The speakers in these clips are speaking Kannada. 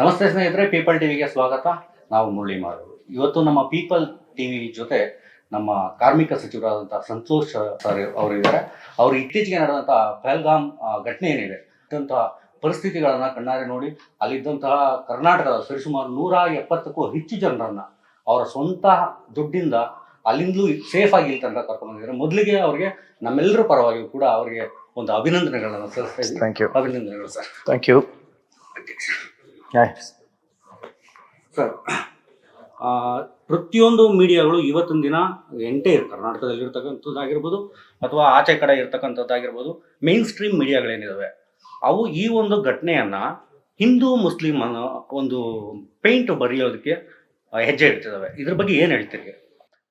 ನಮಸ್ತೆ ಸ್ನೇಹಿತರೆ ಪೀಪಲ್ ಟಿವಿಗೆ ಸ್ವಾಗತ. ನಾವು ಮುರಳಿ ಮಾರು ಇವತ್ತು ನಮ್ಮ ಪೀಪಲ್ ಟಿವಿ ಜೊತೆ ನಮ್ಮ ಕಾರ್ಮಿಕ ಸಚಿವರಾದಂತಹ ಸಂತೋಷ್ ಸರ್ ಅವರು ಇದ್ದಾರೆ ಅವರು ಇತ್ತೀಚೆಗೆ ನಡೆದಂತಹ ಪಹಲ್ಗಾಮ್ ಘಟನೆ ಏನಿದೆ ಇದ್ದಂತಹ ಪರಿಸ್ಥಿತಿಗಳನ್ನ ಕಣ್ಣಾರೆ ನೋಡಿ ಅಲ್ಲಿದ್ದಂತಹ ಕರ್ನಾಟಕದ ಸರಿಸುಮಾರು ನೂರ ಎಪ್ಪತ್ತಕ್ಕೂ ಹೆಚ್ಚು ಜನರನ್ನ ಅವರ ಸ್ವಂತ ದುಡ್ಡಿಂದ ಅಲ್ಲಿಂದಲೂ ಸೇಫ್ ಆಗಿ ಇಲ್ಲಿ ತನಕ ಕರ್ಕೊಂಡು ಬಂದಿದ್ದಾರೆ. ಮೊದಲಿಗೆ ಅವರಿಗೆ ನಮ್ಮೆಲ್ಲರ ಪರವಾಗಿಯೂ ಕೂಡ ಅವರಿಗೆ ಒಂದು ಅಭಿನಂದನೆಗಳನ್ನು ಸಲ್ಲಿಸ್ತಾ ಯು ಅಭಿನಂದನೆಗಳು ಸರ್. ಥ್ಯಾಂಕ್ ಯು ಸರ್ ಆ, ಪ್ರತಿಯೊಂದು ಮೀಡಿಯಾಗಳು ಇವತ್ತಿನ ದಿನ ಎಂಟೈರ್ ಕರ್ನಾಟಕದಲ್ಲಿ ಇರ್ತಕ್ಕಂಥದ್ದಾಗಿರ್ಬೋದು ಅಥವಾ ಆಚೆ ಕಡೆ ಇರ್ತಕ್ಕಂಥದ್ದಾಗಿರ್ಬೋದು ಮೇನ್ ಸ್ಟ್ರೀಮ್ ಮೀಡಿಯಾಗಳೇನಿದ್ದಾವೆ ಅವು ಈ ಒಂದು ಘಟನೆಯನ್ನ ಹಿಂದೂ ಮುಸ್ಲಿಂ ಅನ್ನೋ ಒಂದು ಪೇಂಟ್ ಬರೆಯೋದಕ್ಕೆ ಹೆಜ್ಜೆ ಇಡ್ತಿದ್ದಾವೆ ಇದ್ರ ಬಗ್ಗೆ ಏನು ಹೇಳ್ತೀರಿ?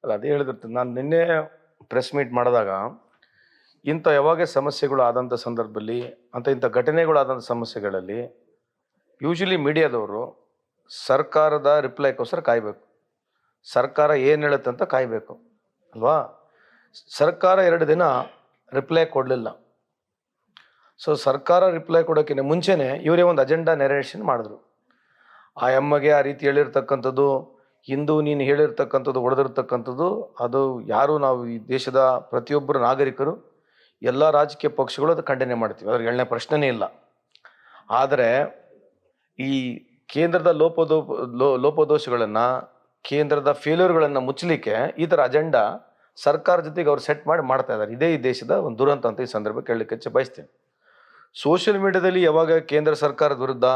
ಅಲ್ಲ ಅದೇ ಹೇಳಿದಿರ್ತೀನಿ. ನಾನು ನಿನ್ನೆ ಪ್ರೆಸ್ ಮೀಟ್ ಮಾಡಿದಾಗ ಇಂಥ ಯಾವಾಗ ಸಮಸ್ಯೆಗಳು ಆದಂಥ ಸಂದರ್ಭದಲ್ಲಿ ಅಂತ ಇಂಥ ಘಟನೆಗಳು ಆದಂಥ ಸಮಸ್ಯೆಗಳಲ್ಲಿ ಯೂಶಲಿ ಮೀಡಿಯಾದವರು ಸರ್ಕಾರದ ರಿಪ್ಲೈಗೋಸ್ಕರ ಕಾಯಬೇಕು. ಸರ್ಕಾರ ಏನು ಹೇಳುತ್ತೆ ಅಂತ ಕಾಯಬೇಕು, ಅಲ್ವಾ? ಸರ್ಕಾರ ಎರಡು ದಿನ ರಿಪ್ಲೈ ಕೊಡಲಿಲ್ಲ. ಸೊ ಸರ್ಕಾರ ರಿಪ್ಲೈ ಕೊಡೋಕ್ಕಿಂತ ಮುಂಚೆನೇ ಇವರೇ ಒಂದು ಅಜೆಂಡಾ ನೆರೇಷನ್ ಮಾಡಿದ್ರು. ಆ ಎಮ್ಮಗೆ ಆ ರೀತಿ ಹೇಳಿರ್ತಕ್ಕಂಥದ್ದು, ಹಿಂದೂ ನೀನು ಹೇಳಿರ್ತಕ್ಕಂಥದ್ದು, ಹೊಡೆದಿರ್ತಕ್ಕಂಥದ್ದು, ಅದು ಯಾರು ನಾವು ಈ ದೇಶದ ಪ್ರತಿಯೊಬ್ಬರು ನಾಗರಿಕರು, ಎಲ್ಲ ರಾಜಕೀಯ ಪಕ್ಷಗಳು ಅದು ಖಂಡನೆ ಮಾಡ್ತೀವಿ. ಅದ್ರ ಎರಡನೇ ಪ್ರಶ್ನೆನೇ ಇಲ್ಲ. ಆದರೆ ಈ ಕೇಂದ್ರದ ಲೋಪದೋಪ ಲೋಪದೋಷಗಳನ್ನು, ಕೇಂದ್ರದ ಫೇಲ್ಯೂರ್ಗಳನ್ನು ಮುಚ್ಚಲಿಕ್ಕೆ ಈ ಥರ ಅಜೆಂಡಾ ಸರ್ಕಾರ ಜೊತೆಗೆ ಅವ್ರು ಸೆಟ್ ಮಾಡಿ ಮಾಡ್ತಾ ಇದ್ದಾರೆ ಇದೇ ಈ ದೇಶದ ಒಂದು ದುರಂತ ಅಂತ ಈ ಸಂದರ್ಭ ಕೇಳಲಿಕ್ಕೆ ಬಯಸ್ತೀನಿ. ಸೋಷಿಯಲ್ ಮೀಡಿಯಾದಲ್ಲಿ ಯಾವಾಗ ಕೇಂದ್ರ ಸರ್ಕಾರದ ವಿರುದ್ಧ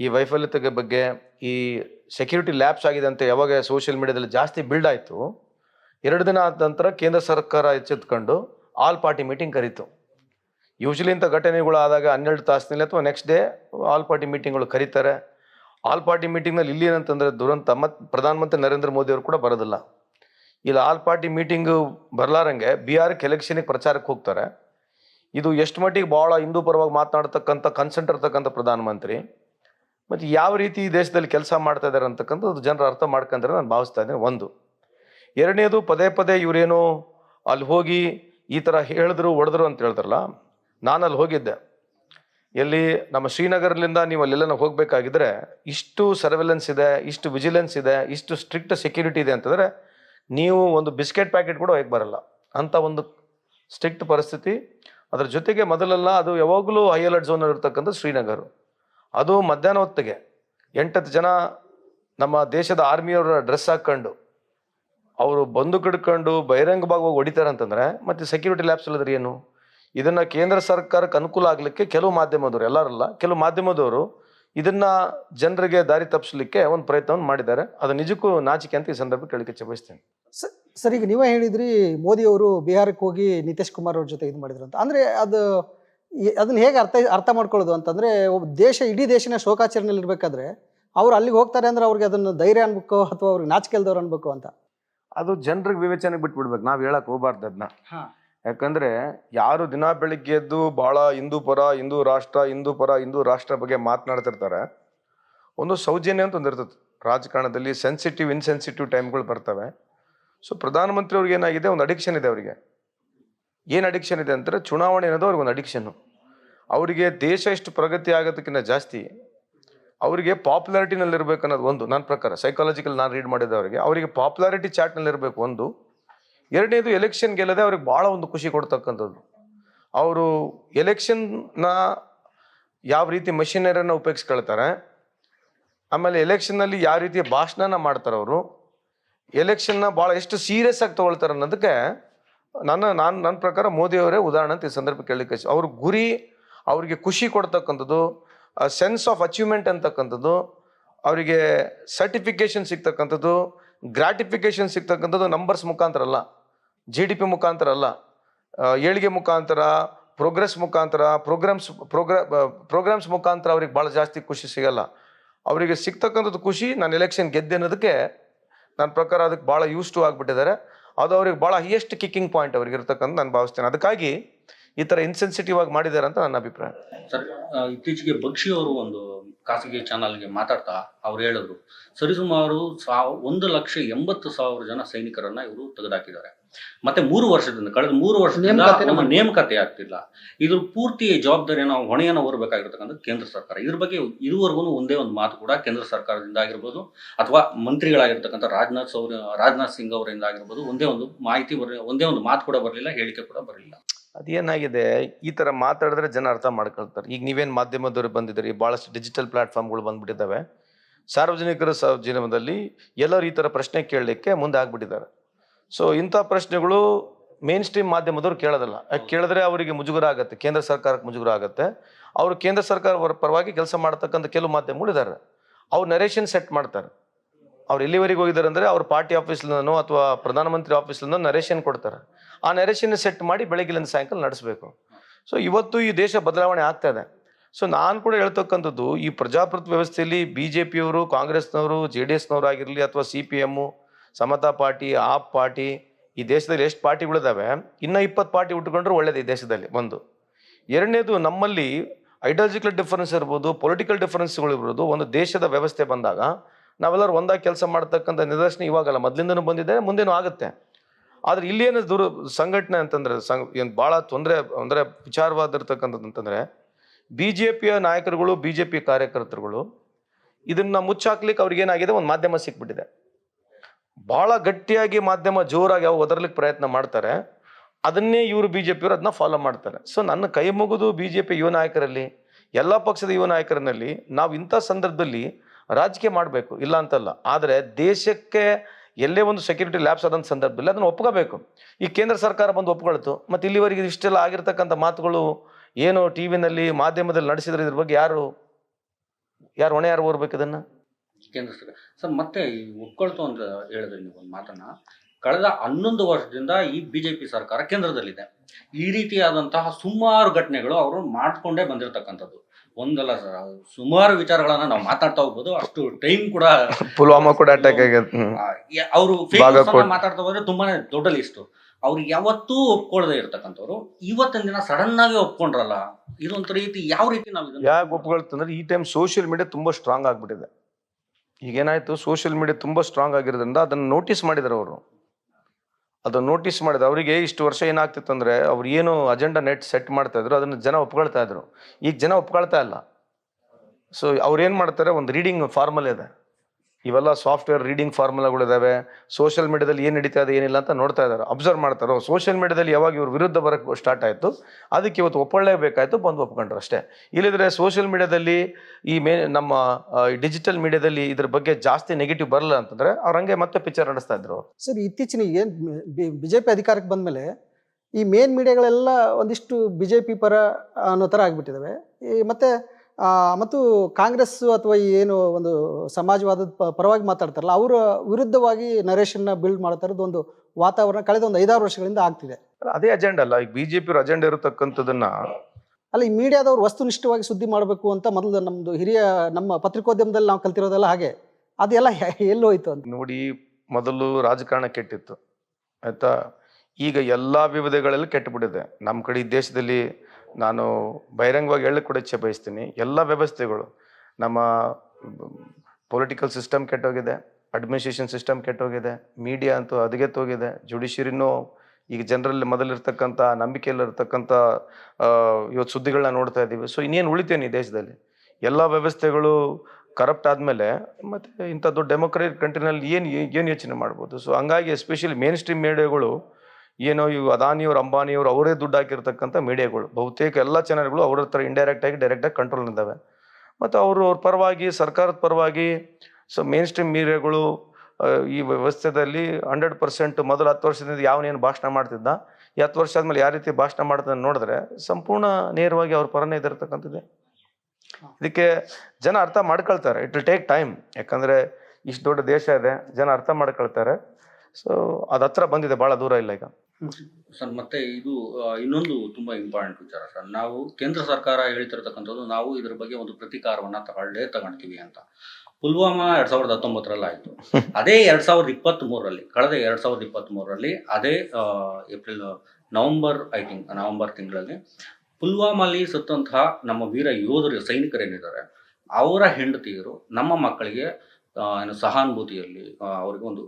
ಈ ವೈಫಲ್ಯತೆ ಬಗ್ಗೆ, ಈ ಸೆಕ್ಯೂರಿಟಿ ಲ್ಯಾಬ್ಸ್ ಆಗಿದೆ ಅಂತ ಯಾವಾಗ ಸೋಷಿಯಲ್ ಮೀಡಿಯಾದಲ್ಲಿ ಜಾಸ್ತಿ ಬಿಲ್ಡ್ ಆಯಿತು, ಎರಡು ದಿನ ಆದ ನಂತರ ಕೇಂದ್ರ ಸರ್ಕಾರ ಎಚ್ಚೆತ್ಕೊಂಡು ಆಲ್ ಪಾರ್ಟಿ ಮೀಟಿಂಗ್ ಕರೀತು. ಯೂಶಲಿ ಇಂಥ ಘಟನೆಗಳು ಆದಾಗ ಹನ್ನೆರಡು ತಾಸಿನಲ್ಲಿ ಅಥವಾ ನೆಕ್ಸ್ಟ್ ಡೇ ಆಲ್ ಪಾರ್ಟಿ ಮೀಟಿಂಗ್ಗಳು ಕರೀತಾರೆ. ಆಲ್ ಪಾರ್ಟಿ ಮೀಟಿಂಗ್ನಲ್ಲಿ ಇಲ್ಲಿ ಏನಂತಂದರೆ ದುರಂತ ಮತ್ತು ಪ್ರಧಾನಮಂತ್ರಿ ನರೇಂದ್ರ ಮೋದಿ ಅವರು ಕೂಡ ಬರೋದಿಲ್ಲ. ಇಲ್ಲಿ ಆಲ್ ಪಾರ್ಟಿ ಮೀಟಿಂಗು ಬರಲಾರಂಗೆ ಬಿ ಆರ್ಗೆ ಎಲೆಕ್ಷನಿಗೆ ಪ್ರಚಾರಕ್ಕೆ ಹೋಗ್ತಾರೆ. ಇದು ಎಷ್ಟು ಮಟ್ಟಿಗೆ ಭಾಳ ಹಿಂದೂ ಪರವಾಗಿ ಮಾತನಾಡ್ತಕ್ಕಂಥ ಕನ್ಸೆಂಟ್ ಇರ್ತಕ್ಕಂಥ ಪ್ರಧಾನಮಂತ್ರಿ. ಮತ್ತು ಯಾವ ರೀತಿ ಈ ದೇಶದಲ್ಲಿ ಕೆಲಸ ಮಾಡ್ತಾ ಇದ್ದಾರೆ ಅಂತಕ್ಕಂಥದ್ದು ಜನರು ಅರ್ಥ ಮಾಡ್ಕೊಂಡ್ರೆ ನಾನು ಭಾವಿಸ್ತಾ ಇದ್ದೇನೆ. ಒಂದು, ಎರಡನೇದು ಪದೇ ಪದೇ ಇವರೇನು ಅಲ್ಲಿ ಹೋಗಿ ಈ ಥರ ಹೇಳಿದ್ರು, ಹೊಡೆದ್ರು ಅಂತ ಹೇಳ್ತಾರಲ್ಲ ನಾನು ಅಲ್ಲಿ ಹೋಗಿದ್ದೆ. ಎಲ್ಲಿ ನಮ್ಮ ಶ್ರೀನಗರ್ಲಿಂದ ನೀವು ಅಲ್ಲೆಲ್ಲ ಹೋಗಬೇಕಾಗಿದ್ರೆ ಇಷ್ಟು ಸರ್ವೆಲೆನ್ಸ್ ಇದೆ, ಇಷ್ಟು ವಿಜಿಲೆನ್ಸ್ ಇದೆ, ಇಷ್ಟು ಸ್ಟ್ರಿಕ್ಟ್ ಸೆಕ್ಯೂರಿಟಿ ಇದೆ ಅಂತಂದರೆ ನೀವು ಒಂದು ಬಿಸ್ಕೆಟ್ ಪ್ಯಾಕೆಟ್ ಕೂಡ ಹೋಗಿ ಬರಲ್ಲ. ಅಂಥ ಒಂದು ಸ್ಟ್ರಿಕ್ಟ್ ಪರಿಸ್ಥಿತಿ. ಅದರ ಜೊತೆಗೆ ಮೊದಲೆಲ್ಲ ಅದು ಯಾವಾಗಲೂ ಹೈ ಅಲರ್ಟ್ ಝೋನ್ ಇರ್ತಕ್ಕಂಥ ಶ್ರೀನಗರ್. ಅದು ಮಧ್ಯಾಹ್ನ ಹೊತ್ತಿಗೆ ಎಂಟತ್ತು ಜನ ನಮ್ಮ ದೇಶದ ಆರ್ಮಿಯವರ ಡ್ರೆಸ್ ಹಾಕ್ಕೊಂಡು ಅವರು ಬಂದು ಕಿಡ್ಕೊಂಡು ಬಹಿರಂಗವಾಗಿ ಹೋಗಿ ಹೊಡಿತಾರೆ ಅಂತಂದರೆ ಮತ್ತು ಸೆಕ್ಯೂರಿಟಿ ಲ್ಯಾಬ್ಸ್ ಇಲ್ಲದ್ರೆ ಏನು? ಇದನ್ನ ಕೇಂದ್ರ ಸರ್ಕಾರಕ್ಕೆ ಅನುಕೂಲ ಆಗಲಿಕ್ಕೆ ಕೆಲವು ಮಾಧ್ಯಮದವರು ಎಲ್ಲರಲ್ಲ ಕೆಲವು ಮಾಧ್ಯಮದವರು ಇದನ್ನ ಜನರಿಗೆ ದಾರಿ ತಪ್ಪಿಸ್ಲಿಕ್ಕೆ ಒಂದು ಪ್ರಯತ್ನವನ್ನು ಮಾಡಿದ್ದಾರೆ. ಅದು ನಿಜಕ್ಕೂ ನಾಚಿಕೆ ಅಂತ ಈ ಸಂದರ್ಭ ಕೇಳಲಿಕ್ಕೆ ಬಯಸ್ತೇನೆ ಸರ್ ಈಗ ನೀವೇ ಹೇಳಿದ್ರಿ ಮೋದಿ ಅವರು ಬಿಹಾರಕ್ಕೆ ಹೋಗಿ ನಿತೀಶ್ ಕುಮಾರ್ ಅವ್ರ ಜೊತೆ ಇದು ಮಾಡಿದ್ರು ಅಂತ. ಅಂದ್ರೆ ಅದು ಅದನ್ನ ಹೇಗೆ ಅರ್ಥ ಅರ್ಥ ಮಾಡ್ಕೊಳ್ಳೋದು ಅಂತಂದ್ರೆ ಒಬ್ಬ ದೇಶ ಇಡೀ ದೇಶನ ಶೋಕಾಚರಣೆಯಲ್ಲಿ ಇರ್ಬೇಕಾದ್ರೆ ಅವ್ರು ಅಲ್ಲಿಗೆ ಹೋಗ್ತಾರೆ ಅಂದ್ರೆ ಅವ್ರಿಗೆ ಅದನ್ನ ಧೈರ್ಯ ಅನ್ಬೇಕು ಅಥವಾ ಅವ್ರಿಗೆ ನಾಚಿಕೆ ಇಲ್ದವ್ರು ಅನ್ಬೇಕು ಅಂತ. ಅದು ಜನರಿಗೆ ವಿವೇಚನೆಗೆ ಬಿಟ್ಬಿಡ್ಬೇಕು. ನಾವು ಹೇಳಕ್ ಹೋಗ್ಬಾರ್ದು ಅದನ್ನ ಯಾಕಂದ್ರೆ ಯಾರು ದಿನ ಬೆಳಿಗ್ಗೆ ಎದ್ದು ಬಹಳ ಹಿಂದೂ ಪರ, ಹಿಂದೂ ರಾಷ್ಟ್ರ, ಹಿಂದೂ ಪರ, ಹಿಂದೂ ರಾಷ್ಟ್ರ ಬಗ್ಗೆ ಮಾತನಾಡ್ತಿರ್ತಾರೆ, ಒಂದು ಸೌಜನ್ಯ ಅಂತ ಒಂದಿರ್ತದೆ. ರಾಜಕಾರಣದಲ್ಲಿ ಸೆನ್ಸಿಟಿವ್ ಇನ್ಸೆನ್ಸಿಟಿವ್ ಟೈಮ್ಗಳು ಬರ್ತವೆ. ಸೊ ಪ್ರಧಾನಮಂತ್ರಿ ಅವ್ರಿಗೆ ಏನಾಗಿದೆ? ಒಂದು ಅಡಿಕ್ಷನ್ ಇದೆ ಅವರಿಗೆ. ಏನು ಅಡಿಕ್ಷನ್ ಇದೆ ಅಂದರೆ ಚುನಾವಣೆ ಅನ್ನೋದು ಅವ್ರಿಗೆ ಒಂದು ಅಡಿಕ್ಷನ್ನು ಅವರಿಗೆ ದೇಶ ಎಷ್ಟು ಪ್ರಗತಿ ಆಗೋದಕ್ಕಿಂತ ಜಾಸ್ತಿ ಅವರಿಗೆ ಪಾಪ್ಯುಲಾರಿಟಿನಲ್ಲಿರ್ಬೇಕು ಅನ್ನೋದು ಒಂದು, ನನ್ನ ಪ್ರಕಾರ. ಸೈಕಾಲಜಿಕಲ್ ನಾನು ರೀಡ್ ಮಾಡಿದವರಿಗೆ ಅವರಿಗೆ. ಪಾಪ್ಯುಲಾರಿಟಿ ಚಾಟ್ನಲ್ಲಿ ಇರಬೇಕು ಒಂದು. ಎರಡನೇದು ಎಲೆಕ್ಷನ್ ಗೆಲ್ಲದೆ ಅವ್ರಿಗೆ ಭಾಳ ಒಂದು ಖುಷಿ ಕೊಡ್ತಕ್ಕಂಥದ್ದು ಅವರು ಎಲೆಕ್ಷನ್ನ ಯಾವ ರೀತಿ ಮಷಿನರಿಯನ್ನು ಉಪಯೋಗಿಸ್ಕೊಳ್ತಾರೆ, ಆಮೇಲೆ ಎಲೆಕ್ಷನ್ನಲ್ಲಿ ಯಾವ ರೀತಿಯ ಭಾಷಣನ ಮಾಡ್ತಾರೆ ಅವರು ಎಲೆಕ್ಷನ್ನ ಭಾಳ ಎಷ್ಟು ಸೀರಿಯಸ್ ಆಗಿ ತೊಗೊಳ್ತಾರೆ ಅನ್ನೋದಕ್ಕೆ ನನ್ನ, ನಾನು ನನ್ನ ಪ್ರಕಾರ ಮೋದಿಯವರೇ ಉದಾಹರಣೆ ಅಂತ ಈ ಸಂದರ್ಭ ಕೇಳಲಿಕ್ಕೆ. ಅವ್ರ ಗುರಿ ಅವರಿಗೆ ಖುಷಿ ಕೊಡ್ತಕ್ಕಂಥದ್ದು ಸೆನ್ಸ್ ಆಫ್ ಅಚೀವ್ಮೆಂಟ್ ಅಂತಕ್ಕಂಥದ್ದು, ಅವರಿಗೆ ಸರ್ಟಿಫಿಕೇಷನ್ ಸಿಗ್ತಕ್ಕಂಥದ್ದು ಗ್ರಾಟಿಫಿಕೇಷನ್ ಸಿಗ್ತಕ್ಕಂಥದ್ದು ನಂಬರ್ಸ್ ಮುಖಾಂತರ ಅಲ್ಲ ಜಿ ಡಿ ಪಿ ಮುಖಾಂತರ ಅಲ್ಲ ಏಳಿಗೆ ಮುಖಾಂತರ ಪ್ರೋಗ್ರೆಸ್ ಮುಖಾಂತರ ಪ್ರೋಗ್ರಾಮ್ಸ್ ಪ್ರೋಗ್ರಾ ಪ್ರೋಗ್ರಾಮ್ಸ್ ಮುಖಾಂತರ ಅವ್ರಿಗೆ ಭಾಳ ಜಾಸ್ತಿ ಖುಷಿ ಸಿಗಲ್ಲ. ಅವರಿಗೆ ಸಿಗ್ತಕ್ಕಂಥದ್ದು ಖುಷಿ, ನಾನು ಎಲೆಕ್ಷನ್ ಗೆದ್ದೆ ಅನ್ನೋದಕ್ಕೆ ನನ್ನ ಪ್ರಕಾರ ಅದಕ್ಕೆ ಭಾಳ ಯೂಸ್ ಟು ಆಗಿಬಿಟ್ಟಿದ್ದಾರೆ. ಅದು ಅವ್ರಿಗೆ ಭಾಳ ಹೈಯೆಸ್ಟ್ ಕಿಕ್ಕಿಂಗ್ ಪಾಯಿಂಟ್ ಅವ್ರಿಗೆ ಇರ್ತಕ್ಕಂಥ ನಾನು ಭಾವಿಸ್ತೇನೆ. ಅದಕ್ಕಾಗಿ ಈ ಥರ ಇನ್ಸೆನ್ಸಿಟಿವ್ ಆಗಿ ಮಾಡಿದ್ದಾರೆ ಅಂತ ನನ್ನ ಅಭಿಪ್ರಾಯ. ಸರ್ ಇತ್ತೀಚೆಗೆ ಬಕ್ಷಿ ಅವರು ಒಂದು ಖಾಸಗಿ ಚಾನಲ್ಗೆ ಮಾತಾಡ್ತಾ ಅವ್ರು ಹೇಳಿದ್ರು ಸರಿಸುಮಾರು ಸಾವ್ ಒಂದು ಲಕ್ಷ ಎಂಬತ್ತು ಸಾವಿರ ಜನ ಸೈನಿಕರನ್ನ ಇವರು ತೆಗೆದುಹಾಕಿದ್ದಾರೆ ಮತ್ತೆ ಮೂರು ವರ್ಷದಿಂದ ಕಳೆದ ಮೂರು ವರ್ಷದಿಂದ ನಮ್ಮ ನೇಮಕತೆ ಆಗ್ತಿಲ್ಲ. ಇದ್ರ ಪೂರ್ತಿ ಜವಾಬ್ದಾರಿಯನ್ನು ಹೊಣೆಯನ್ನು ಹೊರಬೇಕಾಗಿರ್ತಕ್ಕಂಥ ಕೇಂದ್ರ ಸರ್ಕಾರ. ಇದ್ರ ಬಗ್ಗೆ ಇದುವರೆಗೂ ಒಂದೇ ಒಂದು ಮಾತು ಕೂಡ ಕೇಂದ್ರ ಸರ್ಕಾರದಿಂದ ಆಗಿರ್ಬೋದು ಅಥವಾ ಮಂತ್ರಿಗಳಾಗಿರ್ತಕ್ಕಂಥ ರಾಜನಾಥ್ ಅವ್ರ ರಾಜನಾಥ್ ಸಿಂಗ್ ಅವರಿಂದ ಆಗಿರ್ಬೋದು ಒಂದೇ ಒಂದು ಮಾಹಿತಿ ಬರ ಒಂದೇ ಒಂದು ಮಾತು ಕೂಡ ಬರಲಿಲ್ಲ ಹೇಳಿಕೆ ಕೂಡ ಬರಲಿಲ್ಲ. ಅದೇನಾಗಿದೆ? ಈ ತರ ಮಾತಾಡಿದ್ರೆ ಜನ ಅರ್ಥ ಮಾಡ್ಕೊಳ್ತಾರೆ. ಈಗ ನೀವೇನು ಮಾಧ್ಯಮದವ್ರು ಬಂದಿದ್ದೀರಿ ಭಾಳಷ್ಟು ಡಿಜಿಟಲ್ ಪ್ಲಾಟ್ಫಾರ್ಮ್ಗಳು ಬಂದ್ಬಿಟ್ಟಿದ್ದಾವೆ. ಸಾರ್ವಜನಿಕರ ಜೀವನದಲ್ಲಿ ಎಲ್ಲರೂ ಈ ತರ ಪ್ರಶ್ನೆ ಕೇಳಲಿಕ್ಕೆ ಮುಂದೆ ಆಗ್ಬಿಟ್ಟಿದ್ದಾರೆ. ಸೊ ಇಂಥ ಪ್ರಶ್ನೆಗಳು ಮೇನ್ ಸ್ಟ್ರೀಮ್ ಮಾಧ್ಯಮದವ್ರು ಕೇಳೋದಿಲ್ಲ. ಕೇಳಿದ್ರೆ ಅವರಿಗೆ ಮುಜುಗರ ಆಗುತ್ತೆ ಕೇಂದ್ರ ಸರ್ಕಾರಕ್ಕೆ ಮುಜುಗರ ಆಗುತ್ತೆ ಅವರು ಕೇಂದ್ರ ಸರ್ಕಾರ ಪರವಾಗಿ ಕೆಲಸ ಮಾಡ್ತಕ್ಕಂಥ ಕೆಲವು ಮಾಧ್ಯಮಗಳು ಇದ್ದಾರೆ ಅವ್ರು ನರೇಷನ್ ಸೆಟ್ ಮಾಡ್ತಾರೆ. ಅವ್ರು ಎಲ್ಲಿವರೆಗೆ ಹೋಗಿದ್ದಾರೆ ಅಂದರೆ ಅವ್ರ ಪಾರ್ಟಿ ಆಫೀಸ್ಲಿಂದನೋ ಅಥವಾ ಪ್ರಧಾನಮಂತ್ರಿ ಆಫೀಸ್ಲಿಂದ ನರೇಷನ್ ಕೊಡ್ತಾರೆ. ಆ ನರೇಷನ್ ಸೆಟ್ ಮಾಡಿ ಬೆಳಗ್ಗೆಲಿಂದ ಸಾಯಂಕಾಲ ನಡೆಸಬೇಕು. ಸೊ ಇವತ್ತು ಈ ದೇಶ ಬದಲಾವಣೆ ಆಗ್ತಾ ಇದೆ. ಸೊ ನಾನು ಕೂಡ ಹೇಳ್ತಕ್ಕಂಥದ್ದು, ಈ ಪ್ರಜಾಪ್ರಭುತ್ವ ವ್ಯವಸ್ಥೆಯಲ್ಲಿ ಬಿ ಜೆ ಪಿಯವರು ಕಾಂಗ್ರೆಸ್ನವರು, ಜೆ ಡಿ ಎಸ್ನವರು ಆಗಿರಲಿ ಅಥವಾ C P M Samata party, AAP party, ಈ ದೇಶದಲ್ಲಿ ಎಷ್ಟು ಪಾರ್ಟಿಗಳಿದಾವೆ, ಇನ್ನೂ ಇಪ್ಪತ್ತು ಪಾರ್ಟಿ ಉಟ್ಕೊಂಡ್ರೆ ಒಳ್ಳೇದು ಈ ದೇಶದಲ್ಲಿ ಒಂದು. ಎರಡನೇದು ನಮ್ಮಲ್ಲಿ ಐಡಿಯಾಲಜಿಕಲ್ ಡಿಫರೆನ್ಸ್ ಇರ್ಬೋದು, ಪೊಲಿಟಿಕಲ್ ಡಿಫರೆನ್ಸ್ಗಳು ಇರ್ಬೋದು, ಒಂದು ದೇಶದ ವ್ಯವಸ್ಥೆ ಬಂದಾಗ ನಾವೆಲ್ಲರೂ ಒಂದಾಗಿ ಕೆಲಸ ಮಾಡ್ತಕ್ಕಂಥ ನಿದರ್ಶನ ಇವಾಗಲ್ಲ. ಮೊದಲಿಂದನೂ ಬಂದಿದೆ, ಮುಂದೇನೂ ಆಗುತ್ತೆ. ಆದರೆ ಇಲ್ಲೇನು ದುರು ಸಂಘಟನೆ ಅಂತಂದ್ರೆ, ಸಂಘ ಏನು ಭಾಳ ತೊಂದರೆ, ಅಂದರೆ ವಿಚಾರವಾದಿರ್ತಕ್ಕಂಥದ್ದು ಅಂತಂದರೆ ಬಿ ಜೆ ಪಿಯ ನಾಯಕರುಗಳು ಬಿ ಜೆ ಪಿ ಕಾರ್ಯಕರ್ತರುಗಳು ಇದನ್ನು ಮುಚ್ಚಾಕ್ಲಿಕ್ಕೆ ಅವ್ರಿಗೇನಾಗಿದೆ, ಒಂದು ಮಾಧ್ಯಮ ಸಿಕ್ಬಿಟ್ಟಿದೆ. ಭಾಳ ಗಟ್ಟಿಯಾಗಿ ಮಾಧ್ಯಮ ಜೋರಾಗಿ ಅವು ಒದರ್ಲಿಕ್ಕೆ ಪ್ರಯತ್ನ ಮಾಡ್ತಾರೆ. ಅದನ್ನೇ ಇವರು ಬಿ ಜೆ ಪಿಯವರು ಅದನ್ನ ಫಾಲೋ ಮಾಡ್ತಾರೆ. ಸೊ ನನ್ನ ಕೈ ಮುಗಿದು ಬಿ ಜೆ ಪಿ ಯುವ ನಾಯಕರಲ್ಲಿ, ಎಲ್ಲ ಪಕ್ಷದ ಯುವ ನಾಯಕರಲ್ಲಿ ನಾವು ಇಂಥ ಸಂದರ್ಭದಲ್ಲಿ ರಾಜಕೀಯ ಮಾಡಬೇಕು, ಇಲ್ಲ ಅಂತಲ್ಲ. ಆದರೆ ದೇಶಕ್ಕೆ ಎಲ್ಲೇ ಒಂದು ಸೆಕ್ಯೂರಿಟಿ ಲ್ಯಾಬ್ಸ್ ಆದಂಥ ಸಂದರ್ಭದಲ್ಲಿ ಅದನ್ನು ಒಪ್ಕೋಬೇಕು. ಈ ಕೇಂದ್ರ ಸರ್ಕಾರ ಬಂದು ಒಪ್ಕೊಳ್ತು, ಮತ್ತು ಇಲ್ಲಿವರೆಗೆ ಇಷ್ಟೆಲ್ಲ ಆಗಿರ್ತಕ್ಕಂಥ ಮಾತುಗಳು ಏನು ಟಿ ವಿನಲ್ಲಿ ಮಾಧ್ಯಮದಲ್ಲಿ ನಡೆಸಿದ್ರೆ ಇದ್ರ ಬಗ್ಗೆ ಯಾರು ಯಾರು ಹೊಣೆ, ಯಾರು ಓರ್ಬೇಕು ಇದನ್ನು? ಕೇಂದ್ರ ಸರ್ಕಾರ. ಸರ್, ಮತ್ತೆ ಒಪ್ಕೊಳ್ತು ಅಂತ ಹೇಳಿದ್ರೆ ನೀವು ಒಂದು ಮಾತನ್ನ. ಕಳೆದ ಹನ್ನೊಂದು ವರ್ಷದಿಂದ ಈ ಬಿಜೆಪಿ ಸರ್ಕಾರ ಕೇಂದ್ರದಲ್ಲಿದೆ. ಈ ರೀತಿಯಾದಂತಹ ಸುಮಾರು ಘಟನೆಗಳು ಅವರು ಮಾಡ್ಕೊಂಡೇ ಬಂದಿರತಕ್ಕಂಥದ್ದು. ಒಂದಲ್ಲ ಸರ್ ಸುಮಾರು ವಿಚಾರಗಳನ್ನ ನಾವು ಮಾತಾಡ್ತಾ ಹೋಗ್ಬೋದು. ಅಷ್ಟು ಟೈಮ್ ಕೂಡ ಪುಲ್ವಾಮಾ ಕೂಡ ಅಟ್ಯಾಕ್ ಆಗಿದೆ ಹ್ಮ್. ಅವರು. ಮಾತಾಡ್ತಾ ಹೋದ್ರೆ ತುಂಬಾನೇ ದೊಡ್ಡ ಲಿಸ್ಟ್ ಅವ್ರು ಯಾವತ್ತೂ ಒಪ್ಕೊಳ್ಳದೆ ಇರ್ತಕ್ಕಂಥವ್ರು. ಇವತ್ತಿನ ದಿನ ಸಡನ್ ಆಗಿ ಒಪ್ಕೊಂಡ್ರಲ್ಲ ಇದೊಂದ್ ರೀತಿ ಯಾವ ರೀತಿ ನಾವು ಇದನ್ನ ಯಾಕೆ ಒಪ್ಕೊಳ್ತಂದ್ರೆ ಈ ಟೈಮ್ ಸೋಷಿಯಲ್ ಮೀಡಿಯಾ ತುಂಬಾ ಸ್ಟ್ರಾಂಗ್ ಆಗ್ಬಿಟ್ಟಿದೆ. ಈಗೇನಾಯ್ತು? ಸೋಷಿಯಲ್ ಮೀಡಿಯಾ ತುಂಬಾ ಸ್ಟ್ರಾಂಗ್ ಆಗಿರೋದ್ರಿಂದ ಅದನ್ನ ನೋಟಿಸ್ ಮಾಡಿದ್ರು ಅವರು. ಅದನ್ನು ನೋಟಿಸ್ ಮಾಡಿದ್ರು. ಅವರಿಗೆ ಇಷ್ಟು ವರ್ಷ ಏನಾಗ್ತಿತ್ತು ಅಂದರೆ ಅವ್ರು ಏನು ಅಜೆಂಡಾ ನೆಟ್ ಸೆಟ್ ಮಾಡ್ತಾ ಇದ್ರು, ಅದನ್ನು ಜನ ಒಪ್ಕೊಳ್ತಾ ಇದ್ರು. ಈಗ ಜನ ಒಪ್ಕೊಳ್ತಾ ಇಲ್ಲ. ಸೊ ಅವ್ರು ಏನು ಮಾಡ್ತಾರೆ, ಒಂದು ರೀಡಿಂಗ್ ಫಾರ್ಮಲ್ ಇದೆ. ಇವೆಲ್ಲ ಸಾಫ್ಟ್ವೇರ್ ರೀಡಿಂಗ್ ಫಾರ್ಮುಲಾಗಳಿದಾವೆ ಸೋಷಿಯಲ್ ಮೀಡಿಯಾದಲ್ಲಿ ಏನು ನಡೀತಾ ಇದೆ, ಏನಿಲ್ಲ ಅಂತ ನೋಡ್ತಾ ಇದ್ದಾರೆ. ಅಬ್ಸರ್ವ್ ಮಾಡ್ತಾರೆ ಸೋಷಿಯಲ್ ಮೀಡಿಯಾದಲ್ಲಿ ಯಾವಾಗ ಇವ್ರ ವಿರುದ್ಧ ಬರಕ್ಕೆ ಸ್ಟಾರ್ಟ್ ಆಯಿತು, ಅದಕ್ಕೆ ಇವತ್ತು ಒಪ್ಪಳ್ಳೇಬೇಕಾಯಿತು ಬಂದು ಒಪ್ಕೊಂಡ್ರು ಅಷ್ಟೇ ಇಲ್ಲಿದ್ರೆ ಸೋಷಿಯಲ್ ಮೀಡಿಯಾದಲ್ಲಿ ಈ ಮೇ, ನಮ್ಮ ಡಿಜಿಟಲ್ ಮೀಡಿಯಾದಲ್ಲಿ ಇದ್ರ ಬಗ್ಗೆ ಜಾಸ್ತಿ ನೆಗೆಟಿವ್ ಬರಲ್ಲ ಅಂತಂದ್ರೆ ಅವ್ರು ಹಂಗೆ ಮತ್ತೆ ಪಿಕ್ಚರ್ ನಡೆಸ್ತಾ ಇದ್ರು. ಸರ್, ಇತ್ತೀಚಿನ ಏನು, ಬಿ ಜೆ ಪಿ ಅಧಿಕಾರಕ್ಕೆ ಬಂದಮೇಲೆ ಈ ಮೇನ್ ಮೀಡಿಯಾಗಳೆಲ್ಲ ಒಂದಿಷ್ಟು ಬಿ ಜೆ ಪಿ ಪರ ಅನ್ನೋ ಥರ ಆಗಿಬಿಟ್ಟಿದ್ದಾವೆ ಮತ್ತು ಮತ್ತು ಕಾಂಗ್ರೆಸ್ ಅಥವಾ ಏನು ಒಂದು ಸಮಾಜವಾದದ ಪರವಾಗಿ ಮಾತಾಡ್ತಾರಲ್ಲ ಅವರ ವಿರುದ್ಧವಾಗಿ ನರೇಶನ್ನ ಬಿಲ್ಡ್ ಮಾಡ್ತಾ ಇರೋದು ಒಂದು ವಾತಾವರಣ ಕಳೆದ ಒಂದು ಐದಾರು ವರ್ಷಗಳಿಂದ ಆಗ್ತಿದೆ. ಅದೇ ಅಜೆಂಡ ಅಲ್ಲ ಈಗ ಬಿಜೆಪಿ ಅಜೆಂಡ ಇರತಕ್ಕಂಥದ್ದನ್ನ ಅಲ್ಲ ಈ ಮೀಡಿಯಾದವ್ರು ವಸ್ತುನಿಷ್ಠವಾಗಿ ಸುದ್ದಿ ಮಾಡಬೇಕು ಅಂತ ಮೊದಲು ನಮ್ಮದು ಹಿರಿಯ ನಮ್ಮ ಪತ್ರಿಕೋದ್ಯಮದಲ್ಲಿ ನಾವು ಕಲ್ತಿರೋದೆಲ್ಲ ಹಾಗೆ. ಅದೆಲ್ಲ ಎಲ್ಲಿ ಹೋಯ್ತು ಅಂತ? ನೋಡಿ ಮೊದಲು ರಾಜಕಾರಣ ಕೆಟ್ಟಿತ್ತು. ಆಯ್ತಾ? ಈಗ ಎಲ್ಲ ವಿವಿಧಗಳಲ್ಲಿ ಕೆಟ್ಟುಬಿಟ್ಟಿದೆ ನಮ್ಮ ಕಡೆ ಈ ದೇಶದಲ್ಲಿ ನಾನು ಬಹಿರಂಗವಾಗಿ ಹೇಳಕ್ಕೆ ಕೂಡ ಇಚ್ಛೆ ಬಯಸ್ತೀನಿ. ಎಲ್ಲ ವ್ಯವಸ್ಥೆಗಳು, ನಮ್ಮ ಪೊಲಿಟಿಕಲ್ ಸಿಸ್ಟಮ್ ಕೆಟ್ಟೋಗಿದೆ ಅಡ್ಮಿನಿಸ್ಟ್ರೇಷನ್ ಸಿಸ್ಟಮ್ ಕೆಟ್ಟೋಗಿದೆ ಮೀಡಿಯಾ ಅಂತೂ ಹದಗೆತ್ತೋಗಿದೆ ಜುಡಿಷಿಯರಿನೂ ಈಗ ಜನರಲ್ಲಿ ಮೊದಲಿರ್ತಕ್ಕಂಥ ನಂಬಿಕೆಯಲ್ಲಿರ್ತಕ್ಕಂಥ ಇವತ್ತು ಸುದ್ದಿಗಳನ್ನ ನೋಡ್ತಾ ಇದ್ದೀವಿ. ಸೊ ಇನ್ನೇನು ಉಳಿತೇನೆ ಈ ದೇಶದಲ್ಲಿ? ಎಲ್ಲ ವ್ಯವಸ್ಥೆಗಳು ಕರಪ್ಟ್ ಆದಮೇಲೆ ಮತ್ತು ದೊಡ್ಡ ಡೆಮೊಕ್ರೆಟಿಕ್ ಕಂಟ್ರಿನಲ್ಲಿ ಏನು ಏನು ಯೋಚನೆ ಮಾಡ್ಬೋದು? ಸೊ ಹಂಗಾಗಿ ಎಸ್ಪೆಷಲಿ ಮೇನ್ ಸ್ಟ್ರೀಮ್ ಮೀಡಿಯಾಗಳು ಏನೋ ಇವು ಅದಾನಿಯವ್ರು, ಅಂಬಾನಿಯವರು ಅವರೇ ದುಡ್ಡು ಹಾಕಿರ್ತಕ್ಕಂಥ ಮೀಡಿಯಾಗಳು. ಬಹುತೇಕ ಎಲ್ಲ ಚಾನೆಲ್ಗಳು ಅವ್ರ ಹತ್ರ ಇಂಡೈರೆಕ್ಟ್ ಆಗಿ ಡೈರೆಕ್ಟಾಗಿ ಕಂಟ್ರೋಲ್ ಇದ್ದಾವೆ. ಮತ್ತು ಅವರು ಅವ್ರ ಪರವಾಗಿ, ಸರ್ಕಾರದ ಪರವಾಗಿ ಸೊ ಮೇನ್ ಸ್ಟ್ರೀಮ್ ಮೀಡಿಯಾಗಳು ಈ ವ್ಯವಸ್ಥೆದಲ್ಲಿ ಹಂಡ್ರೆಡ್ ಪರ್ಸೆಂಟ್ ಮೊದಲು ಹತ್ತು ವರ್ಷದಿಂದ ಯಾವನೇನು ಭಾಷಣ ಮಾಡ್ತಿದ್ದ, ಈ ಹತ್ತು ವರ್ಷ ಆದಮೇಲೆ ಯಾವ ರೀತಿ ಭಾಷಣ ಮಾಡ್ತಾನೆ ನೋಡಿದ್ರೆ ಸಂಪೂರ್ಣ ನೇರವಾಗಿ ಅವ್ರ ಪರನೇ ಇದಿರ್ತಕ್ಕಂಥದ್ದೇ ಇದಕ್ಕೆ ಜನ ಅರ್ಥ ಮಾಡ್ಕೊಳ್ತಾರೆ. ಇಟ್ ವಿಲ್ ಟೇಕ್ ಟೈಮ್ ಯಾಕಂದ್ರೆ ಇಷ್ಟು ದೊಡ್ಡ ದೇಶ ಇದೆ, ಜನ ಅರ್ಥ ಮಾಡ್ಕೊಳ್ತಾರೆ. ಸೊ ಅದ ಹತ್ರ ಬಂದಿದೆ ಬಹಳ ದೂರ ಇಲ್ಲ ಈಗ. ಸರ್, ಮತ್ತೆ ಇದು ಇನ್ನೊಂದು ತುಂಬಾ ಇಂಪಾರ್ಟೆಂಟ್ ವಿಚಾರ ಸರ್. ನಾವು ಕೇಂದ್ರ ಸರ್ಕಾರ ಹೇಳ್ತಿರ್ತಕ್ಕಂಥದ್ದು, ನಾವು ಇದ್ರ ಬಗ್ಗೆ ಒಂದು ಪ್ರತೀಕಾರವನ್ನ ತಗೊಳ್ಳೇ ತಗೊಳ್ತೀವಿ ಅಂತ. ಪುಲ್ವಾಮಾ ಎರಡ್ ಸಾವಿರದ ಹತ್ತೊಂಬತ್ತರಲ್ಲಿ ಆಯ್ತು. ಅದೇ ಎರಡ್ ಸಾವಿರದ ಇಪ್ಪತ್ತ್ ಮೂರರಲ್ಲಿ ಕಳೆದ ಎರಡ್ ಸಾವಿರದ ಇಪ್ಪತ್ತ್ ಮೂರರಲ್ಲಿ ಅದೇ April, November, I think, November ತಿಂಗಳಲ್ಲಿ ಪುಲ್ವಾಮಲ್ಲಿ ಸತ್ತಂತಹ ನಮ್ಮ ವೀರ ಯೋಧರು ಸೈನಿಕರೇನಿದ್ದಾರೆ ಅವರ ಹೆಂಡತಿಯರು ನಮ್ಮ ಮಕ್ಕಳಿಗೆ ಏನು ಸಹಾನುಭೂತಿಯಲ್ಲಿ ಅವರಿಗೆ ಒಂದು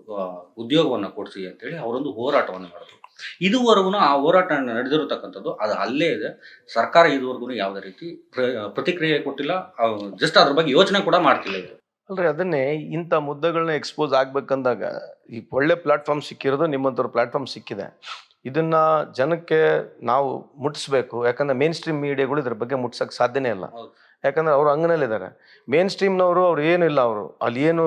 ಉದ್ಯೋಗವನ್ನು ಕೊಡಿಸಿ ಅಂತೇಳಿ ಅವರೊಂದು ಹೋರಾಟವನ್ನು ಮಾಡಿದ್ರು. ಇದುವರೆಗೂ ಆ ಹೋರಾಟ ನಡೆದಿರತಕ್ಕಂಥದ್ದು ಅದು ಅಲ್ಲೇ ಇದೆ. ಸರ್ಕಾರ ಇದುವರೆಗೂ ಯಾವುದೇ ರೀತಿ ಪ್ರ- ಪ್ರತಿಕ್ರಿಯೆ ಕೊಟ್ಟಿಲ್ಲ. ಜಸ್ಟ್ ಅದ್ರ ಬಗ್ಗೆ ಯೋಚನೆ ಕೂಡ ಮಾಡ್ತಿಲ್ಲ ಇದು. ಅಲ್ರಿ ಅದನ್ನೇ ಇಂಥ ಮುದ್ದೆಗಳನ್ನ ಎಕ್ಸ್ಪೋಸ್ ಆಗ್ಬೇಕಂದಾಗ ಈ ಒಳ್ಳೆ ಪ್ಲಾಟ್ಫಾರ್ಮ್ ಸಿಕ್ಕಿರೋದು ನಿಮ್ಮಂಥವ್ರ ಪ್ಲಾಟ್ಫಾರ್ಮ್ ಸಿಕ್ಕಿದೆ. ಇದನ್ನ ಜನಕ್ಕೆ ನಾವು ಮುಟ್ಟಿಸ್ಬೇಕು ಯಾಕಂದ್ರೆ ಮೇನ್ ಸ್ಟ್ರೀಮ್ ಮೀಡಿಯಾಗಳು ಇದ್ರ ಬಗ್ಗೆ ಮುಟ್ಸಕ್ ಸಾಧ್ಯನೇ ಇಲ್ಲ. ಯಾಕಂದ್ರೆ ಅವರು ಅಂಗನಲ್ಲಿದ್ದಾರೆ. ಮೇನ್ ಸ್ಟ್ರೀಮ್ನವರು ಅವ್ರು ಏನಿಲ್ಲ ಅವರು. ಅಲ್ಲಿ ಏನು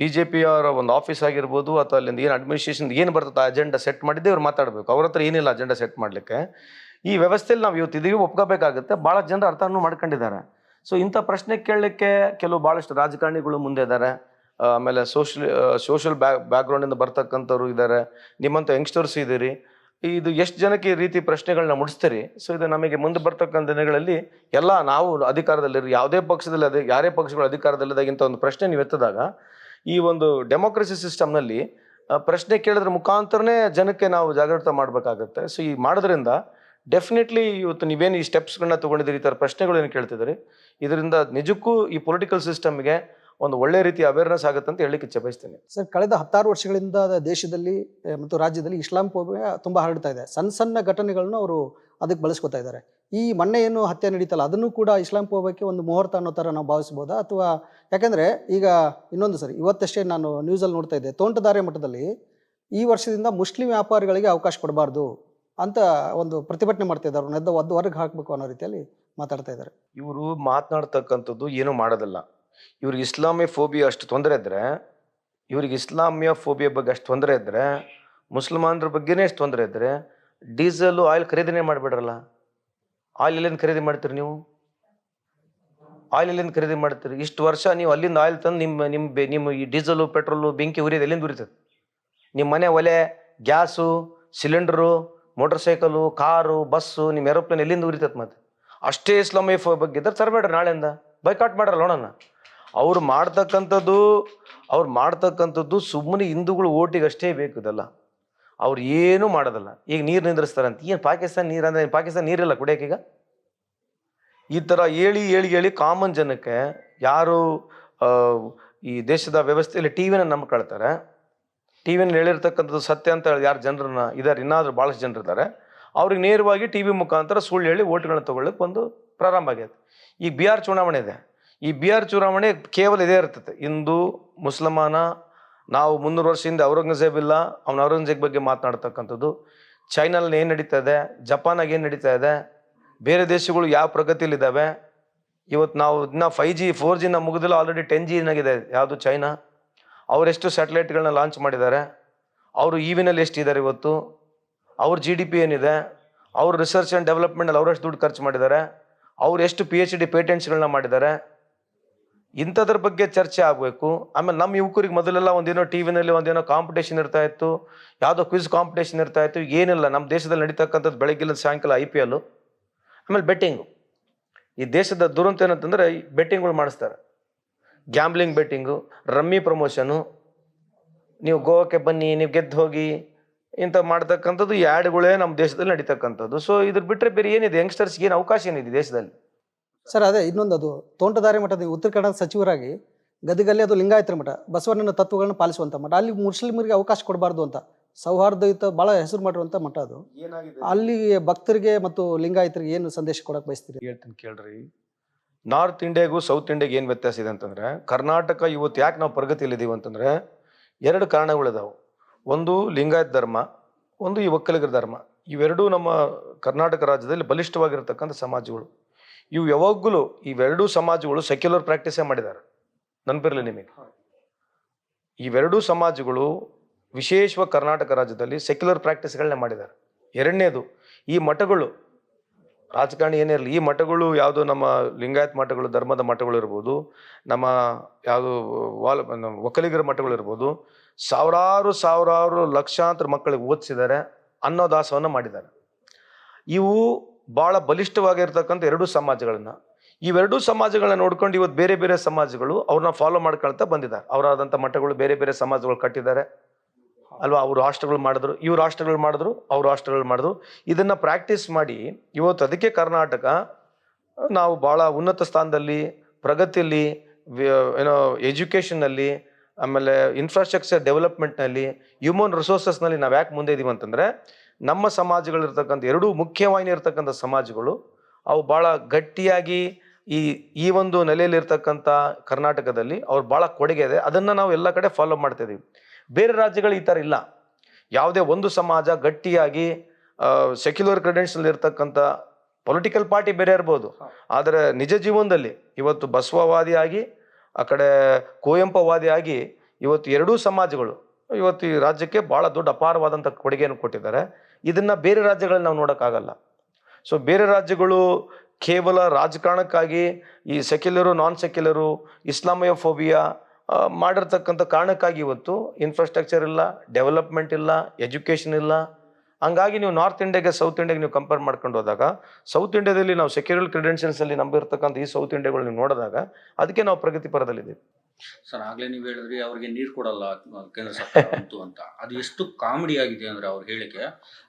ಬಿ ಜೆ ಪಿ ಅವರ ಒಂದು ಆಫೀಸ್ ಆಗಿರ್ಬೋದು ಅಥವಾ ಅಲ್ಲಿಂದ ಏನು ಅಡ್ಮಿನಿಸ್ಟ್ರೇಷನ್ ಏನು ಬರ್ತದೆ ಅಜೆಂಡಾ ಸೆಟ್ ಮಾಡಿದ್ದೆ ಇವ್ರು ಮಾತಾಡಬೇಕು. ಅವ್ರ ಹತ್ರ ಏನಿಲ್ಲ ಅಜೆಂಡಾ ಸೆಟ್ ಮಾಡಲಿಕ್ಕೆ. ಈ ವ್ಯವಸ್ಥೆಯಲ್ಲಿ ನಾವು ಇವತ್ತು ಇದೀವಿ, ಒಪ್ಕೋಬೇಕಾಗುತ್ತೆ. ಭಾಳ ಜನರು ಅರ್ಥನೂ ಮಾಡ್ಕೊಂಡಿದ್ದಾರೆ. ಸೊ ಇಂಥ ಪ್ರಶ್ನೆ ಕೇಳಲಿಕ್ಕೆ ಕೆಲವು ಭಾಳಷ್ಟು ರಾಜಕಾರಣಿಗಳು ಮುಂದೆ ಇದ್ದಾರೆ. ಆಮೇಲೆ ಸೋಷಲ್ ಸೋಷಲ್ ಬ್ಯಾಕ್ ಬ್ಯಾಕ್ಗ್ರೌಂಡಿಂದ ಬರ್ತಕ್ಕಂಥವ್ರು ಇದ್ದಾರೆ. ನಿಮ್ಮಂಥ ಯಂಗ್ಸ್ಟರ್ಸ್ ಇದ್ದೀರಿ. ಇದು ಎಷ್ಟು ಜನಕ್ಕೆ ಈ ರೀತಿ ಪ್ರಶ್ನೆಗಳನ್ನ ಮುಡಿಸ್ತೀರಿ? ಸೊ ಇದು ನಮಗೆ ಮುಂದೆ ಬರ್ತಕ್ಕಂಥ ದಿನಗಳಲ್ಲಿ ಎಲ್ಲ ನಾವು ಅಧಿಕಾರದಲ್ಲಿರೋ ಯಾವುದೇ ಪಕ್ಷದಲ್ಲಿ ಅದೇ ಯಾರೇ ಪಕ್ಷಗಳು ಅಧಿಕಾರದಲ್ಲಿದ್ದಾಗ ಇಂಥ ಒಂದು ಪ್ರಶ್ನೆ ನೀವು ಎತ್ತಿದಾಗ, ಈ ಒಂದು ಡೆಮೋಕ್ರಸಿ ಸಿಸ್ಟಮ್ನಲ್ಲಿ ಪ್ರಶ್ನೆ ಕೇಳಿದ್ರೆ ಮುಖಾಂತರನೇ ಜನಕ್ಕೆ ನಾವು ಜಾಗೃತ ಮಾಡಬೇಕಾಗತ್ತೆ. ಸೊ ಈ ಮಾಡೋದ್ರಿಂದ ಡೆಫಿನೆಟ್ಲಿ ಇವತ್ತು ನೀವೇನು ಈ ಸ್ಟೆಪ್ಸ್ಗಳನ್ನ ತೊಗೊಂಡಿದ್ದೀರಿ ಈ ಥರ ಪ್ರಶ್ನೆಗಳು ಏನು ಕೇಳ್ತಿದ್ದೀರಿ? ಇದರಿಂದ ನಿಜಕ್ಕೂ ಈ ಪೊಲಿಟಿಕಲ್ ಸಿಸ್ಟಮ್ಗೆ ಒಂದು ಒಳ್ಳೆ ರೀತಿ ಅವೇರ್ನೆಸ್ ಆಗುತ್ತೆ ಅಂತ ಹೇಳಲಿಕ್ಕೆ ಇಚ್ಛೆ ಬಯಸ್ತೇನೆ. ಸರ್ ಕಳೆದ ಹತ್ತಾರು ವರ್ಷಗಳಿಂದ ದೇಶದಲ್ಲಿ ಮತ್ತು ರಾಜ್ಯದಲ್ಲಿ ಇಸ್ಲಾಂ ಫೋಬಿಯಾ ತುಂಬ ಹರಡ್ತಾ ಇದೆ. ಸಣ್ಣ ಸಣ್ಣ ಘಟನೆಗಳನ್ನು ಅವರು ಅದಕ್ಕೆ ಬಳಸ್ಕೊತಾ ಇದ್ದಾರೆ. ಈ ಮೊನ್ನೆ ಏನು ಹತ್ಯೆ ನಡೀತಲ್ಲ ಅದನ್ನು ಕೂಡ ಇಸ್ಲಾಂ ಪೋಬಕ್ಕೆ ಒಂದು ಮುಹೂರ್ತ ಅನ್ನೋ ಥರ ನಾವು ಭಾವಿಸ್ಬೋದಾ ಅಥವಾ ಯಾಕೆಂದರೆ ಈಗ ಇನ್ನೊಂದು ಸರಿ ಇವತ್ತಷ್ಟೇ ನಾನು ನ್ಯೂಸಲ್ಲಿ ನೋಡ್ತಾ ಇದ್ದೆ ತೋಂಟದಾರೆ ಮಠದಲ್ಲಿ ಈ ವರ್ಷದಿಂದ ಮುಸ್ಲಿಂ ವ್ಯಾಪಾರಿಗಳಿಗೆ ಅವಕಾಶ ಕೊಡಬಾರ್ದು ಅಂತ ಒಂದು ಪ್ರತಿಭಟನೆ ಮಾಡ್ತಾ ಇದ್ದಾರೆ. ನೆದ್ದ ಒದ್ದು ಹೊರಗೆ ಹಾಕಬೇಕು ಅನ್ನೋ ರೀತಿಯಲ್ಲಿ ಮಾತಾಡ್ತಾ ಇದ್ದಾರೆ. ಇವರು ಮಾತನಾಡ್ತಕ್ಕಂಥದ್ದು ಏನೂ ಮಾಡೋದಿಲ್ಲ. ಇವ್ರಿಗೆ ಇಸ್ಲಾಮಿಯ ಫೋಬಿಯಾ ಅಷ್ಟು ತೊಂದರೆ ಇದ್ದರೆ ಇವ್ರಿಗೆ ಇಸ್ಲಾಮಿಯ ಫೋಬಿಯಾ ಬಗ್ಗೆ ಅಷ್ಟು ತೊಂದರೆ ಇದ್ದರೆ ಮುಸಲ್ಮಾನರ ಬಗ್ಗೆನೇ ಅಷ್ಟು ತೊಂದರೆ ಇದ್ದರೆ ಡೀಸೆಲು ಆಯಿಲ್ ಖರೀದಿನೇ ಮಾಡಿಬಿಡ್ರಲ್ಲ. ಆಯಿಲ್ ಎಲ್ಲಿಂದ ಖರೀದಿ ಮಾಡ್ತೀರಿ ನೀವು? ಆಯಿಲ್ ಎಲ್ಲಿಂದ ಖರೀದಿ ಮಾಡ್ತೀರಿ? ಇಷ್ಟು ವರ್ಷ ನೀವು ಅಲ್ಲಿಂದ ಆಯಿಲ್ ತಂದು ನಿಮ್ಮ ನಿಮ್ಮ ನಿಮ್ಮ ಈ ಡೀಸೆಲು ಪೆಟ್ರೋಲು, ಬೆಂಕಿ ಉರಿಯೋದು ಎಲ್ಲಿಂದ ಉರಿತದೆ? ನಿಮ್ಮ ಮನೆ ಒಲೆ, gas, cylinder, motor cycle car, bus, ನಿಮ್ಮ ಏರೋಪ್ಲೇನ್ ಎಲ್ಲಿಂದ ಉರಿತದೆ ಮತ್ತೆ? ಅಷ್ಟೇ ಇಸ್ಲಾಮಿ ಬಗ್ಗೆ ಇದ್ರೆ ತರಬೇಡ್ರಿ ನಾಳೆಯಿಂದ. ಬೈಕಾಟ್ ಮಾಡ್ರಲ್ಲ ನೋಡೋಣ. ಅವ್ರು ಮಾಡ್ತಕ್ಕಂಥದ್ದು ಅವ್ರು ಮಾಡ್ತಕ್ಕಂಥದ್ದು ಸುಮ್ಮನೆ ಹಿಂದೂಗಳು ಓಟಿಗೆ ಅಷ್ಟೇ ಬೇಕು ಇದೆಲ್ಲ. ಅವ್ರು ಏನೂ ಮಾಡೋದಲ್ಲ. ಈಗ ನೀರು ನಿಂದ್ರಿಸ್ತಾರಂತ ಏನು ಪಾಕಿಸ್ತಾನ ನೀರು ಅಂದರೆ ಪಾಕಿಸ್ತಾನ ನೀರಿಲ್ಲ ಕುಡಿಯೋಕೀಗ ಈ ಥರ ಹೇಳಿ ಹೇಳಿ ಹೇಳಿ ಕಾಮನ್ ಜನಕ್ಕೆ ಯಾರು ಈ ದೇಶದ ವ್ಯವಸ್ಥೆಯಲ್ಲಿ ಟಿ ವಿನ ನಂಬ್ಕೊಳ್ತಾರೆ ಟಿ ವಿನ ಹೇಳಿರ್ತಕ್ಕಂಥದ್ದು ಸತ್ಯ ಅಂತ ಹೇಳಿ ಯಾರು ಜನರನ್ನ ಇದ್ದಾರೆ ಇನ್ನಾದರೂ ಭಾಳಷ್ಟು ಜನರು ಇದ್ದಾರೆ ಅವ್ರಿಗೆ ನೇರವಾಗಿ ಟಿ ವಿ ಮುಖಾಂತರ ಸುಳ್ಳು ಹೇಳಿ ಓಟ್ಗಳನ್ನ ತೊಗೊಳ್ಳೋಕೆ ಒಂದು ಪ್ರಾರಂಭ ಆಗೈತೆ ಈಗ ಬಿಹಾರ್ ಚುನಾವಣೆ ಇದೆ. ಈ ಬಿಹಾರ್ ಚುನಾವಣೆ ಕೇವಲ ಇದೇ ಇರ್ತದೆ. ಹಿಂದೂ, ಮುಸಲ್ಮಾನ, ನಾವು ಮುನ್ನೂರು ವರ್ಷ ಹಿಂದೆ ಔರಂಗಜೇಬ್ ಇಲ್ಲ, ಅವನ ಔರಂಗಜೇಬ್ ಬಗ್ಗೆ ಮಾತನಾಡ್ತಕ್ಕಂಥದ್ದು. ಚೈನಲ್ಲಿ ಏನು ನಡೀತಾ ಇದೆ? ಜಪಾನಾಗ ಏನು ನಡೀತಾ ಇದೆ? ಬೇರೆ ದೇಶಗಳು ಯಾವ ಪ್ರಗತಿಯಲ್ಲಿದ್ದಾವೆ? ಇವತ್ತು ನಾವು ಇನ್ನ ಫೈ ಜಿ ಫೋರ್ ಜಿನ ಮುಗಿದಿಲ್ಲ ಆಲ್ರೆಡಿ ಟೆನ್ ಜಿನಾಗಿದೆ ಯಾವುದು ಚೈನಾ? ಅವರೆಷ್ಟು ಸ್ಯಾಟಲೈಟ್ಗಳನ್ನ ಲಾಂಚ್ ಮಾಡಿದ್ದಾರೆ? ಅವರು ಈವಿನಲ್ಲಿ ವಿನಲ್ಲಿ ಎಷ್ಟಿದ್ದಾರೆ ಇವತ್ತು? ಅವ್ರ ಜಿ ಡಿ ಪಿ ಏನಿದೆ? ಅವ್ರ ರಿಸರ್ಚ್ ಆ್ಯಂಡ್ ಡೆವಲಪ್ಮೆಂಟಲ್ಲಿ ಅವರೆಷ್ಟು ದುಡ್ಡು ಖರ್ಚು ಮಾಡಿದ್ದಾರೆ? ಅವ್ರು ಎಷ್ಟು ಪಿ ಎಚ್ ಡಿ ಪೇಟೆಂಟ್ಸ್ಗಳನ್ನ ಮಾಡಿದ್ದಾರೆ? ಇಂಥದ್ರ ಬಗ್ಗೆ ಚರ್ಚೆ ಆಗಬೇಕು. ಆಮೇಲೆ ನಮ್ಮ ಯುವಕರಿಗೆ ಮೊದಲೆಲ್ಲ ಒಂದೇನೋ ಟಿ ವಿನಲ್ಲಿ ಒಂದೇನೋ ಕಾಂಪಿಟೇಷನ್ ಇರ್ತಾ ಇತ್ತು. ಯಾವುದೋ ಕ್ವಿಜ್ ಕಾಂಪಿಟೇಷನ್ ಇರ್ತಾ ಇತ್ತು. ಏನಿಲ್ಲ ನಮ್ಮ ದೇಶದಲ್ಲಿ ನಡೀತಕ್ಕಂಥದ್ದು ಬೆಳಗ್ಗಿಲ್ಲ ಸಾಯಂಕಾಲ ಐ ಪಿ ಎಲ್ ಆಮೇಲೆ ಬೆಟ್ಟಿಂಗು ಈ ದೇಶದ ದುರಂತ ಏನಂತಂದ್ರೆ ಈ ಬೆಟ್ಟಿಂಗ್ಗಳು ಮಾಡಿಸ್ತಾರೆ. ಗ್ಯಾಂಬ್ಲಿಂಗ್ ಬೆಟ್ಟಿಂಗು ರಮ್ಮಿ ಪ್ರಮೋಷನು ನೀವು ಗೋವಾಕ್ಕೆ ಬನ್ನಿ, ನೀವು ಗೆದ್ದು ಹೋಗಿ, ಇಂಥ ಮಾಡ್ತಕ್ಕಂಥದ್ದು ಈ ಆ್ಯಡ್ಗಳೇ ನಮ್ಮ ದೇಶದಲ್ಲಿ ನಡೀತಕ್ಕಂಥದ್ದು. ಸೊ ಇದ್ರ ಬಿಟ್ಟರೆ ಬೇರೆ ಏನಿದೆ? ಯಂಗ್ಸ್ಟರ್ಸ್ಗೆ ಏನು ಅವಕಾಶ ಏನಿದೆ ದೇಶದಲ್ಲಿ? ಸರ್ ಅದೇ ಇನ್ನೊಂದು ಅದು ತೋಂಟದಾರಿ ಮಠದ ಉತ್ತರ ಕನ್ನಡ ಸಚಿವರಾಗಿ ಗದಗಲ್ಲಿ ಅದು ಲಿಂಗಾಯತರ ಮಠ ಬಸವಣ್ಣನ ತತ್ವಗಳನ್ನು ಪಾಲಿಸುವಂಥ ಮಠ. ಅಲ್ಲಿ ಮುಸ್ಲಿಮರಿಗೆ ಅವಕಾಶ ಕೊಡಬಾರ್ದು ಅಂತ ಸೌಹಾರ್ದಯುತ ಭಾಳ ಹೆಸರು ಮಾಡಿರುವಂಥ ಮಠ ಅದು. ಅಲ್ಲಿ ಭಕ್ತರಿಗೆ ಮತ್ತು ಲಿಂಗಾಯತರಿಗೆ ಏನು ಸಂದೇಶ ಕೊಡಕ್ಕೆ ಬಯಸ್ತೀರಿ? ಹೇಳ್ತೀನಿ ಕೇಳ್ರಿ. ನಾರ್ತ್ ಇಂಡಿಯಾಗೂ ಸೌತ್ ಇಂಡಿಯಾಗೆ ಏನು ವ್ಯತ್ಯಾಸ ಇದೆ ಅಂತಂದ್ರೆ ಕರ್ನಾಟಕ ಇವತ್ತು ಯಾಕೆ ನಾವು ಪ್ರಗತಿಯಲ್ಲಿದ್ದೀವಿ ಅಂತಂದ್ರೆ ಎರಡು ಕಾರಣಗಳಿದಾವೆ ಒಂದು ಲಿಂಗಾಯತ ಧರ್ಮ ಒಂದು ಈ ಒಕ್ಕಲಿಗರ ಧರ್ಮ. ಇವೆರಡೂ ನಮ್ಮ ಕರ್ನಾಟಕ ರಾಜ್ಯದಲ್ಲಿ ಬಲಿಷ್ಠವಾಗಿರ್ತಕ್ಕಂಥ ಸಮಾಜಗಳು. ಇವು ಯಾವಾಗಲೂ ಇವೆರಡೂ ಸಮಾಜಗಳು ಸೆಕ್ಯುಲರ್ ಪ್ರಾಕ್ಟೀಸೇ ಮಾಡಿದ್ದಾರೆ. ನೆನಪಿರಲಿ ನಿಮಗೆ. ಇವೆರಡೂ ಸಮಾಜಗಳು ವಿಶೇಷವಾಗಿ ಕರ್ನಾಟಕ ರಾಜ್ಯದಲ್ಲಿ ಸೆಕ್ಯುಲರ್ ಪ್ರಾಕ್ಟೀಸ್ಗಳನ್ನ ಮಾಡಿದ್ದಾರೆ. ಎರಡನೇದು, ಈ ಮಠಗಳು, ರಾಜಕಾರಣಿ ಏನೇ ಇರಲಿ, ಈ ಮಠಗಳು ಯಾವುದು ನಮ್ಮ ಲಿಂಗಾಯತ್ ಮಠಗಳು, ಧರ್ಮದ ಮಠಗಳು ಇರ್ಬೋದು, ನಮ್ಮ ಯಾವುದು ವಾಲ್ ಒಕ್ಕಲಿಗರ ಮಠಗಳು ಇರ್ಬೋದು, ಸಾವಿರಾರು ಸಾವಿರಾರು ಲಕ್ಷಾಂತರ ಮಕ್ಕಳಿಗೆ ಓದಿಸಿದ್ದಾರೆ ಅನ್ನೋದಾಸವನ್ನು ಮಾಡಿದ್ದಾರೆ. ಇವು ಭಾಳ ಬಲಿಷ್ಠವಾಗಿರ್ತಕ್ಕಂಥ ಎರಡೂ ಸಮಾಜಗಳನ್ನ. ಇವೆರಡೂ ಸಮಾಜಗಳನ್ನ ನೋಡ್ಕೊಂಡು ಇವತ್ತು ಬೇರೆ ಬೇರೆ ಸಮಾಜಗಳು ಅವ್ರನ್ನ ಫಾಲೋ ಮಾಡ್ಕೊಳ್ತಾ ಬಂದಿದ್ದಾರೆ. ಅವರಾದಂಥ ಮಠಗಳು ಬೇರೆ ಬೇರೆ ಸಮಾಜಗಳು ಕಟ್ಟಿದ್ದಾರೆ. ಅಲ್ವಾ? ಅವರು ರಾಷ್ಟ್ರಗಳು ಮಾಡಿದ್ರು, ಇವ್ರು ರಾಷ್ಟ್ರಗಳು ಮಾಡಿದ್ರು, ಅವ್ರು ರಾಷ್ಟ್ರಗಳು ಮಾಡಿದ್ರು. ಇದನ್ನ ಪ್ರಾಕ್ಟೀಸ್ ಮಾಡಿ ಇವತ್ತು ಅದಕ್ಕೆ ಕರ್ನಾಟಕ, ನಾವು ಭಾಳ ಉನ್ನತ ಸ್ಥಾನದಲ್ಲಿ, ಪ್ರಗತಿಯಲ್ಲಿ ಏನೋ ಎಜುಕೇಷನ್ನಲ್ಲಿ ಆಮೇಲೆ ಇನ್ಫ್ರಾಸ್ಟ್ರಕ್ಚರ್ ಡೆವಲಪ್ಮೆಂಟ್ನಲ್ಲಿ ಹ್ಯೂಮನ್ ರಿಸೋರ್ಸಸ್ನಲ್ಲಿ ನಾವು ಯಾಕೆ ಮುಂದೆ ಇದೀವಿ ಅಂತಂದರೆ ನಮ್ಮ ಸಮಾಜಗಳಿರ್ತಕ್ಕಂಥ ಎರಡೂ ಮುಖ್ಯವಾಹಿನಿ ಇರ್ತಕ್ಕಂಥ ಸಮಾಜಗಳು ಅವು ಭಾಳ ಗಟ್ಟಿಯಾಗಿ ಈ ಈ ಒಂದು ನೆಲೆಯಲ್ಲಿರ್ತಕ್ಕಂಥ ಕರ್ನಾಟಕದಲ್ಲಿ ಅವ್ರು ಭಾಳ ಕೊಡುಗೆ ಇದೆ. ಅದನ್ನು ನಾವು ಎಲ್ಲ ಕಡೆ ಫಾಲೋ ಮಾಡ್ತಿದ್ದೀವಿ ಬೇರೆ ರಾಜ್ಯಗಳು ಈ ಥರ ಇಲ್ಲ. ಯಾವುದೇ ಒಂದು ಸಮಾಜ ಗಟ್ಟಿಯಾಗಿ ಸೆಕ್ಯುಲರ್ ಕ್ರೆಡೆನ್ಷಿಯಲ್ ಇರ್ತಕ್ಕಂಥ ಪೊಲಿಟಿಕಲ್ ಪಾರ್ಟಿ ಬೇರೆ ಇರ್ಬೋದು. ಆದರೆ ನಿಜ ಜೀವನದಲ್ಲಿ ಇವತ್ತು ಬಸವವಾದಿಯಾಗಿ ಆ ಕಡೆ ಕುವೆಂಪವಾದಿಯಾಗಿ ಇವತ್ತು ಎರಡೂ ಸಮಾಜಗಳು ಇವತ್ತು ಈ ರಾಜ್ಯಕ್ಕೆ ಭಾಳ ದೊಡ್ಡ ಅಪಾರವಾದಂಥ ಕೊಡುಗೆಯನ್ನು ಕೊಟ್ಟಿದ್ದಾರೆ. ಇದನ್ನು ಬೇರೆ ರಾಜ್ಯಗಳಲ್ಲಿ ನಾವು ನೋಡೋಕ್ಕಾಗಲ್ಲ. ಸೊ ಬೇರೆ ರಾಜ್ಯಗಳು ಕೇವಲ ರಾಜಕಾರಣಕ್ಕಾಗಿ ಈ secular non secular Islamophobia phobia ಮಾಡಿರ್ತಕ್ಕಂಥ ಕಾರಣಕ್ಕಾಗಿ ಇವತ್ತು ಇನ್ಫ್ರಾಸ್ಟ್ರಕ್ಚರ್ ಇಲ್ಲ ಡೆವಲಪ್ಮೆಂಟ್ ಇಲ್ಲ ಎಜುಕೇಷನ್ ಇಲ್ಲ. ಹಂಗಾಗಿ ನೀವು ನಾರ್ತ್ ಇಂಡಿಯಾಗೆ ಸೌತ್ ಇಂಡಿಯಾಗೆ ನೀವು ಕಂಪೇರ್ ಮಾಡ್ಕೊಂಡು ಹೋದಾಗ ಸೌತ್ ಇಂಡಿಯಾದಲ್ಲಿ ನಾವು ಸೆಕ್ಯುಲರ್ ಕ್ರೆಡೆನ್ಷಿಯಲ್ಸಲ್ಲಿ ನಂಬಿರ್ತಕ್ಕಂಥ ಈ ಸೌತ್ ಇಂಡಿಯಾಗಳು ನೀವು ನೋಡಿದಾಗ, ಅದಕ್ಕೆ ನಾವು ಪ್ರಗತಿ ಪರದಲ್ಲಿದ್ದೀವಿ ಸರ್ ಆಗ್ಲೇ ನೀವು ಹೇಳಿದ್ರಿ ಅವ್ರಿಗೆ ನೀರು ಕೊಡಲ್ಲ ಕೇಂದ್ರ ಸರ್ಕಾರ ಅಂತೂ ಅಂತ. ಅದು ಎಷ್ಟು ಕಾಮಿಡಿ ಆಗಿದೆ ಅಂದ್ರೆ ಅವ್ರ ಹೇಳಿಕೆ.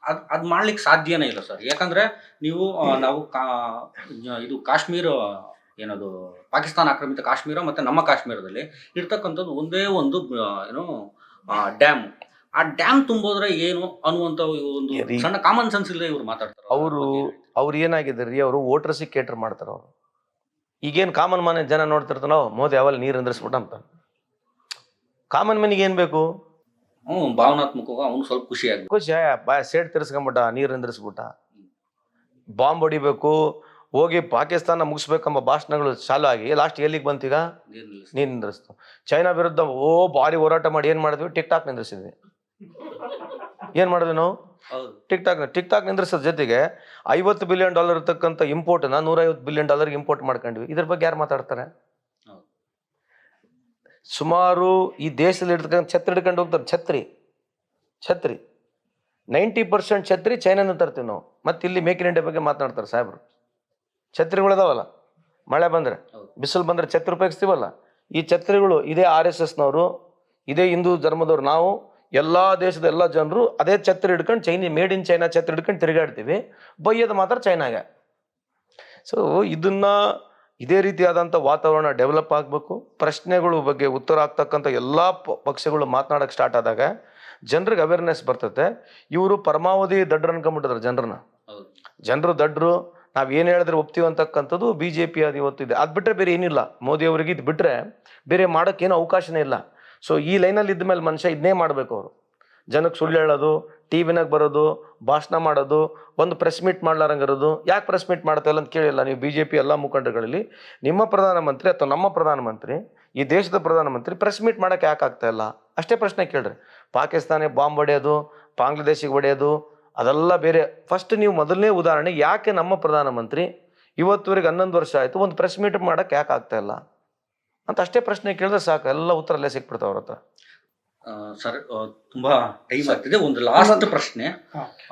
ಅದ್ ಅದ್ ಮಾಡ್ಲಿಕ್ಕೆ ಸಾಧ್ಯನೇ ಇಲ್ಲ ಸರ್. ಯಾಕಂದ್ರೆ ನೀವು ನಾವು ಇದು ಕಾಶ್ಮೀರ ಏನದು ಪಾಕಿಸ್ತಾನ ಆಕ್ರಮಿತ ಕಾಶ್ಮೀರ ಮತ್ತೆ ನಮ್ಮ ಕಾಶ್ಮೀರದಲ್ಲಿ ಇರ್ತಕ್ಕಂಥದ್ದು ಒಂದೇ ಒಂದು ಏನು ಡ್ಯಾಮ್. ಆ ಡ್ಯಾಮ್ ತುಂಬೋದ್ರೆ ಏನು ಅನ್ನುವಂತ ಒಂದು ಸಣ್ಣ ಕಾಮನ್ ಸೆನ್ಸ್ ಇಲ್ಲದೆ ಇವ್ರು ಮಾತಾಡ್ತಾರೆ ಅವರು ಅವ್ರು ಏನಾಗಿದೆ ರೀ? ಅವರು ವೋಟರ್ಸಿಗೆ ಕೇಟರ್ ಮಾಡ್ತಾರೆ ಅವರು. ಈಗೇನು ಕಾಮನ್ ಮನೆ ಜನ ನೋಡ್ತಿರ್ತಾನೋ ಮೋದಿ ಅವಲ್ಲಿ ನೀರು ಅಂದ್ರಿಸ್ಬಿಟ್ಟ ಅಂತ. ಕಾಮನ್ ಮನಿಗೆ ಏನು ಬೇಕು? ಹ್ಞೂ ಭಾವನಾತ್ಮಕವಾಗಿ ಅವ್ನು ಸ್ವಲ್ಪ ಖುಷಿ ಆಗುತ್ತೆ ಖುಷಿ ಬಾ ಸೇಡ್ ತಿರ್ಸ್ಕೊಂಬಿಟ್ಟ ನೀರು ಅಂದ್ರಿಸ್ಬಿಟ್ಟ ಬಾಂಬ್ ಹೊಡಿಬೇಕು ಹೋಗಿ ಪಾಕಿಸ್ತಾನ ಮುಗಿಸ್ಬೇಕಂಬ ಭಾಷಣಗಳು ಚಾಲು ಆಗಿ ಲಾಸ್ಟ್ ಎಲ್ಲಿಗೆ ಬಂತೀಗ? ನೀರು ನಿಂದ್ರಿಸ್ತು. ಚೈನಾ ವಿರುದ್ಧ ಓ ಭಾರಿ ಹೋರಾಟ ಮಾಡಿ ಏನು ಮಾಡಿದ್ವಿ? ಟಿಕ್ ಟಾಕ್ ನಿಂದ್ರಿಸಿದ್ವಿ. ಏನು ಮಾಡಿದ್ವಿ ನಾವು? ಟಿಕ್ ಟಾಕ್ ಟಿಕ್ ಟಾಕ್ ನಿಂದ್ರಿಸೋದ್ ಜೊತೆಗೆ ಐವತ್ತು ಬಿಲಿಯನ್ ಡಾಲರ್ ಇರ್ತಕ್ಕಂಥ ಇಂಪೋರ್ಟ್ನ ನೂರೈವತ್ತು ಬಿಲಿಯನ್ ಡಾಲರ್ಗೆ ಇಂಪೋರ್ಟ್ ಮಾಡ್ಕೊಂಡ್ವಿ. ಇದ್ರ ಬಗ್ಗೆ ಯಾರು ಮಾತಾಡ್ತಾರೆ. ಸುಮಾರು ಈ ದೇಶದಲ್ಲಿ ಇರ್ತಕ್ಕಂಥ ಛತ್ರಿ ಹಿಡ್ಕೊಂಡು ಹೋಗ್ತಾರೆ. ಛತ್ರಿ. ಛತ್ರಿ. ನೈಂಟಿ ಪರ್ಸೆಂಟ್ ಛತ್ರಿ ಚೈನಾನ ತರ್ತೀವಿ ನಾವು. ಮತ್ತೆ ಇಲ್ಲಿ ಮೇಕ್ ಇನ್ ಇಂಡಿಯಾ ಬಗ್ಗೆ ಮಾತನಾಡ್ತಾರೆ ಸಾಹೇಬ್ರು. ಛತ್ರಿಗಳಿದಾವಲ್ಲ ಮಳೆ ಬಂದರೆ. ಬಿಸಿಲು ಬಂದರೆ ಛತ್ರಿ ಉಪಯೋಗಿಸ್ತೀವಲ್ಲ. ಈ ಛತ್ರಿಗಳು ಇದೇ ಆರ್ ಎಸ್ ಎಸ್ನವರು ಇದೇ ಹಿಂದೂ ಧರ್ಮದವ್ರು ನಾವು ಎಲ್ಲ ದೇಶದ ಎಲ್ಲ ಜನರು ಅದೇ ಛತ್ರ ಹಿಡ್ಕೊಂಡು ಚೈನಿ ಮೇಡ್ ಇನ್ ಚೈನಾ ಛತ್ರ ಹಿಡ್ಕೊಂಡು ತಿರುಗಾಡ್ತೀವಿ. ಬೈಯೋದು ಮಾತ್ರ ಚೈನಾಗೆ ಸೊ ಇದನ್ನ ಇದೇ ರೀತಿಯಾದಂಥ ವಾತಾವರಣ ಡೆವಲಪ್ ಆಗಬೇಕು. ಪ್ರಶ್ನೆಗಳು ಬಗ್ಗೆ ಉತ್ತರ ಆಗ್ತಕ್ಕಂಥ ಎಲ್ಲ ಪಕ್ಷಗಳು ಮಾತನಾಡೋಕ್ಕೆ ಸ್ಟಾರ್ಟ್ ಆದಾಗ ಜನರಿಗೆ ಅವೇರ್ನೆಸ್ ಬರ್ತತೆ. ಇವರು ಪರಮಾವಧಿ ದಡ್ಡ್ರು ಅನ್ಕೊಂಡ್ಬಿಟ್ಟಿದ್ರು ಜನರನ್ನ. ಜನರು ದಡ್ರು, ನಾವು ಏನು ಹೇಳಿದ್ರೆ ಒಪ್ತೀವಿ ಅಂತಕ್ಕಂಥದ್ದು ಬಿ ಜೆ ಪಿ ಅದು ಇವತ್ತು ಇದೆ. ಅದು ಬಿಟ್ಟರೆ ಬೇರೆ ಏನಿಲ್ಲ. ಮೋದಿ ಅವರಿಗೆ ಇದು ಬಿಟ್ಟರೆ ಬೇರೆ ಮಾಡೋಕ್ಕೇನು ಅವಕಾಶನೇ ಇಲ್ಲ. ಸೊ ಈ ಲೈನಲ್ಲಿ ಇದ್ದ ಮೇಲೆ ಮನುಷ್ಯ ಇದನ್ನೇ ಮಾಡಬೇಕು ಅವರು. ಜನಕ್ಕೆ ಸುಳ್ಳು ಹೇಳೋದು ಟಿ ವಿನಾಗ ಬರೋದು, ಭಾಷಣ ಮಾಡೋದು ಒಂದು ಪ್ರೆಸ್ ಮೀಟ್ ಮಾಡ್ಲಾರಂಗಿರೋದು. ಯಾಕೆ ಪ್ರೆಸ್ ಮೀಟ್ ಮಾಡ್ತಾ ಇಲ್ಲ ಅಂತ ಕೇಳಿಲ್ಲ ನೀವು ಬಿ ಜೆ ಪಿ ಎಲ್ಲ ಮುಖಂಡಗಳಲ್ಲಿ ನಿಮ್ಮ ಪ್ರಧಾನಮಂತ್ರಿ ಅಥವಾ ನಮ್ಮ ಪ್ರಧಾನಮಂತ್ರಿ, ಈ ದೇಶದ ಪ್ರಧಾನಮಂತ್ರಿ ಪ್ರೆಸ್ ಮೀಟ್ ಮಾಡೋಕೆ ಯಾಕೆ ಆಗ್ತಾ ಅಷ್ಟೇ ಪ್ರಶ್ನೆ ಕೇಳ್ರಿ. ಪಾಕಿಸ್ತಾನೇ ಬಾಂಬ್ ಹೊಡೆಯೋದು, ಬಾಂಗ್ಲಾದೇಶಿಗೆ ಹೊಡೆಯೋದು, ಅದೆಲ್ಲ ಬೇರೆ. ಫಸ್ಟ್ ನೀವು ಮೊದಲನೇ ಉದಾಹರಣೆ ಯಾಕೆ ನಮ್ಮ ಪ್ರಧಾನಮಂತ್ರಿ ಇವತ್ತುವರೆಗೆ ಹನ್ನೊಂದು ವರ್ಷ ಆಯಿತು, ಒಂದು ಪ್ರೆಸ್ ಮೀಟ್ ಮಾಡೋಕೆ ಯಾಕೆ ಆಗ್ತಾ ಅಂತ ಅಷ್ಟೇ ಪ್ರಶ್ನೆ ಕೇಳಿದ್ರೆ ಸಾಕು. ಎಲ್ಲ ಉತ್ತರ ಅಲ್ಲೇ ಸಿಕ್ಬಿಡ್ತಾವ ಅವ್ರ ಹತ್ರ ಸರ್ ತುಂಬಾ ಟೈಮ್ ಆಗ್ತಿದೆ. ಒಂದು ಲಾಸ್ಟ್ ಪ್ರಶ್ನೆ.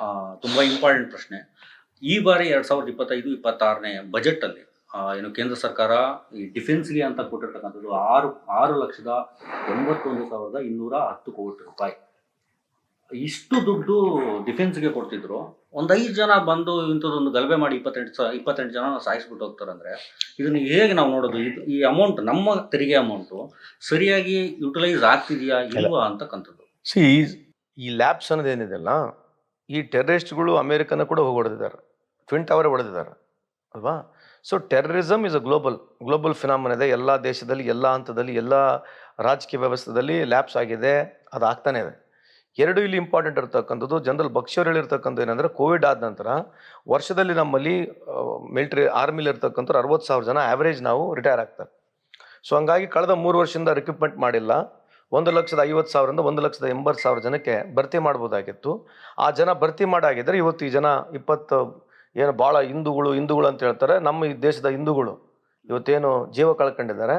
ಆ, ತುಂಬಾ ಇಂಪಾರ್ಟೆಂಟ್ ಪ್ರಶ್ನೆ. ಈ ಬಾರಿ ಎರಡ್ ಸಾವಿರದ ಇಪ್ಪತ್ತೈದು ಇಪ್ಪತ್ತಾರನೇ ಬಜೆಟ್ ಅಲ್ಲಿ ಆ, ಏನು ಕೇಂದ್ರ ಸರ್ಕಾರ ಈ ಡಿಫೆನ್ಸ್ಗೆ ಅಂತ ಕೊಟ್ಟಿರ್ತಕ್ಕಂಥದ್ದು ಆರು ಆರು ಲಕ್ಷದ ಎಂಬತ್ತೊಂದು ಸಾವಿರದ ಇನ್ನೂರ ಹತ್ತು ಕೋಟಿ ರೂಪಾಯಿ. ಇಷ್ಟು ದುಡ್ಡು ಡಿಫೆನ್ಸ್ಗೆ ಕೊಡ್ತಿದ್ರು. ಒಂದ್ ಐದು ಜನ ಬಂದು ಇಂಥದ್ದೊಂದು ಗಲಭೆ ಮಾಡಿ ಇಪ್ಪತ್ತೆಂಟು ಸ ಇಪ್ಪತ್ತೆಂಟು ಜನ ಸಾಯಿಸ್ಬಿಟ್ಟು ಹೋಗ್ತಾರಂದ್ರೆ ಇದನ್ನ ಹೇಗೆ ನಾವು ನೋಡೋದು? ಇದು ಈ ಅಮೌಂಟ್ ನಮ್ಮ ತೆರಿಗೆ ಅಮೌಂಟು ಸರಿಯಾಗಿ ಯುಟಿಲೈಸ್ ಆಗ್ತಿದೆಯಾ ಇಲ್ವಾ ಅಂತಕ್ಕಂಥದ್ದು. ಸಿ ಈ ಲ್ಯಾಬ್ಸ್ ಅನ್ನೋದು ಏನಿದೆಯಲ್ಲ ಈ ಟೆರರಿಸ್ಟ್ಗಳು ಅಮೇರಿಕನ ಕೂಡ ಹೋಗಿ ಹೊಡೆದಿದ್ದಾರೆ ಟ್ವಿನ್ ಟವರ್ ಹೊಡೆದಿದ್ದಾರೆ. ಅಲ್ವಾ? So terrorism is a global global phenomenon ಇದೆ. ಎಲ್ಲ ದೇಶದಲ್ಲಿ ಎಲ್ಲ ಹಂತದಲ್ಲಿ ಎಲ್ಲ ರಾಜಕೀಯ ವ್ಯವಸ್ಥೆಯಲ್ಲಿ ಲ್ಯಾಬ್ಸ್ ಆಗಿದೆ. ಅದು ಆಗ್ತಾನೆ ಇದೆ. ಎರಡು ಇಲ್ಲಿ ಇಂಪಾರ್ಟೆಂಟ್ ಇರ್ತಕ್ಕಂಥದ್ದು. ಜನರಲ್ ಬಕ್ಷೋರ್ ಹೇಳಿರ್ತಕ್ಕಂಥ ಏನಂದರೆ ಕೋವಿಡ್ ಆದ ನಂತರ ವರ್ಷದಲ್ಲಿ ನಮ್ಮಲ್ಲಿ ಮಿಲಿಟರಿ ಆರ್ಮಿಲಿ ಇರ್ತಕ್ಕಂಥವ್ರು ಅರವತ್ತು ಸಾವಿರ ಜನ ಆ್ಯಾವ್ರೇಜ್ ನಾವು ರಿಟೈರ್ ಆಗ್ತಾರೆ. ಸೊ ಹಂಗಾಗಿ ಕಳೆದ ಮೂರು ವರ್ಷದಿಂದ ರಿಕ್ರೂಟ್ಮೆಂಟ್ ಮಾಡಿಲ್ಲ. ಒಂದು ಲಕ್ಷದ ಐವತ್ತು ಸಾವಿರದಿಂದ ಒಂದು ಲಕ್ಷದ ಎಂಬತ್ತು ಸಾವಿರ ಜನಕ್ಕೆ ಭರ್ತಿ ಮಾಡ್ಬೋದಾಗಿತ್ತು. ಆ ಜನ ಭರ್ತಿ ಮಾಡಾಗಿದ್ದರೆ ಇವತ್ತು ಈ ಜನ ಇಪ್ಪತ್ತು, ಏನು ಭಾಳ ಹಿಂದೂಗಳು ಹಿಂದೂಗಳು ಅಂತ ಹೇಳ್ತಾರೆ. ನಮ್ಮ ಈ ದೇಶದ ಹಿಂದೂಗಳು ಇವತ್ತೇನು ಜೀವ ಕಳ್ಕೊಂಡಿದ್ದಾರೆ.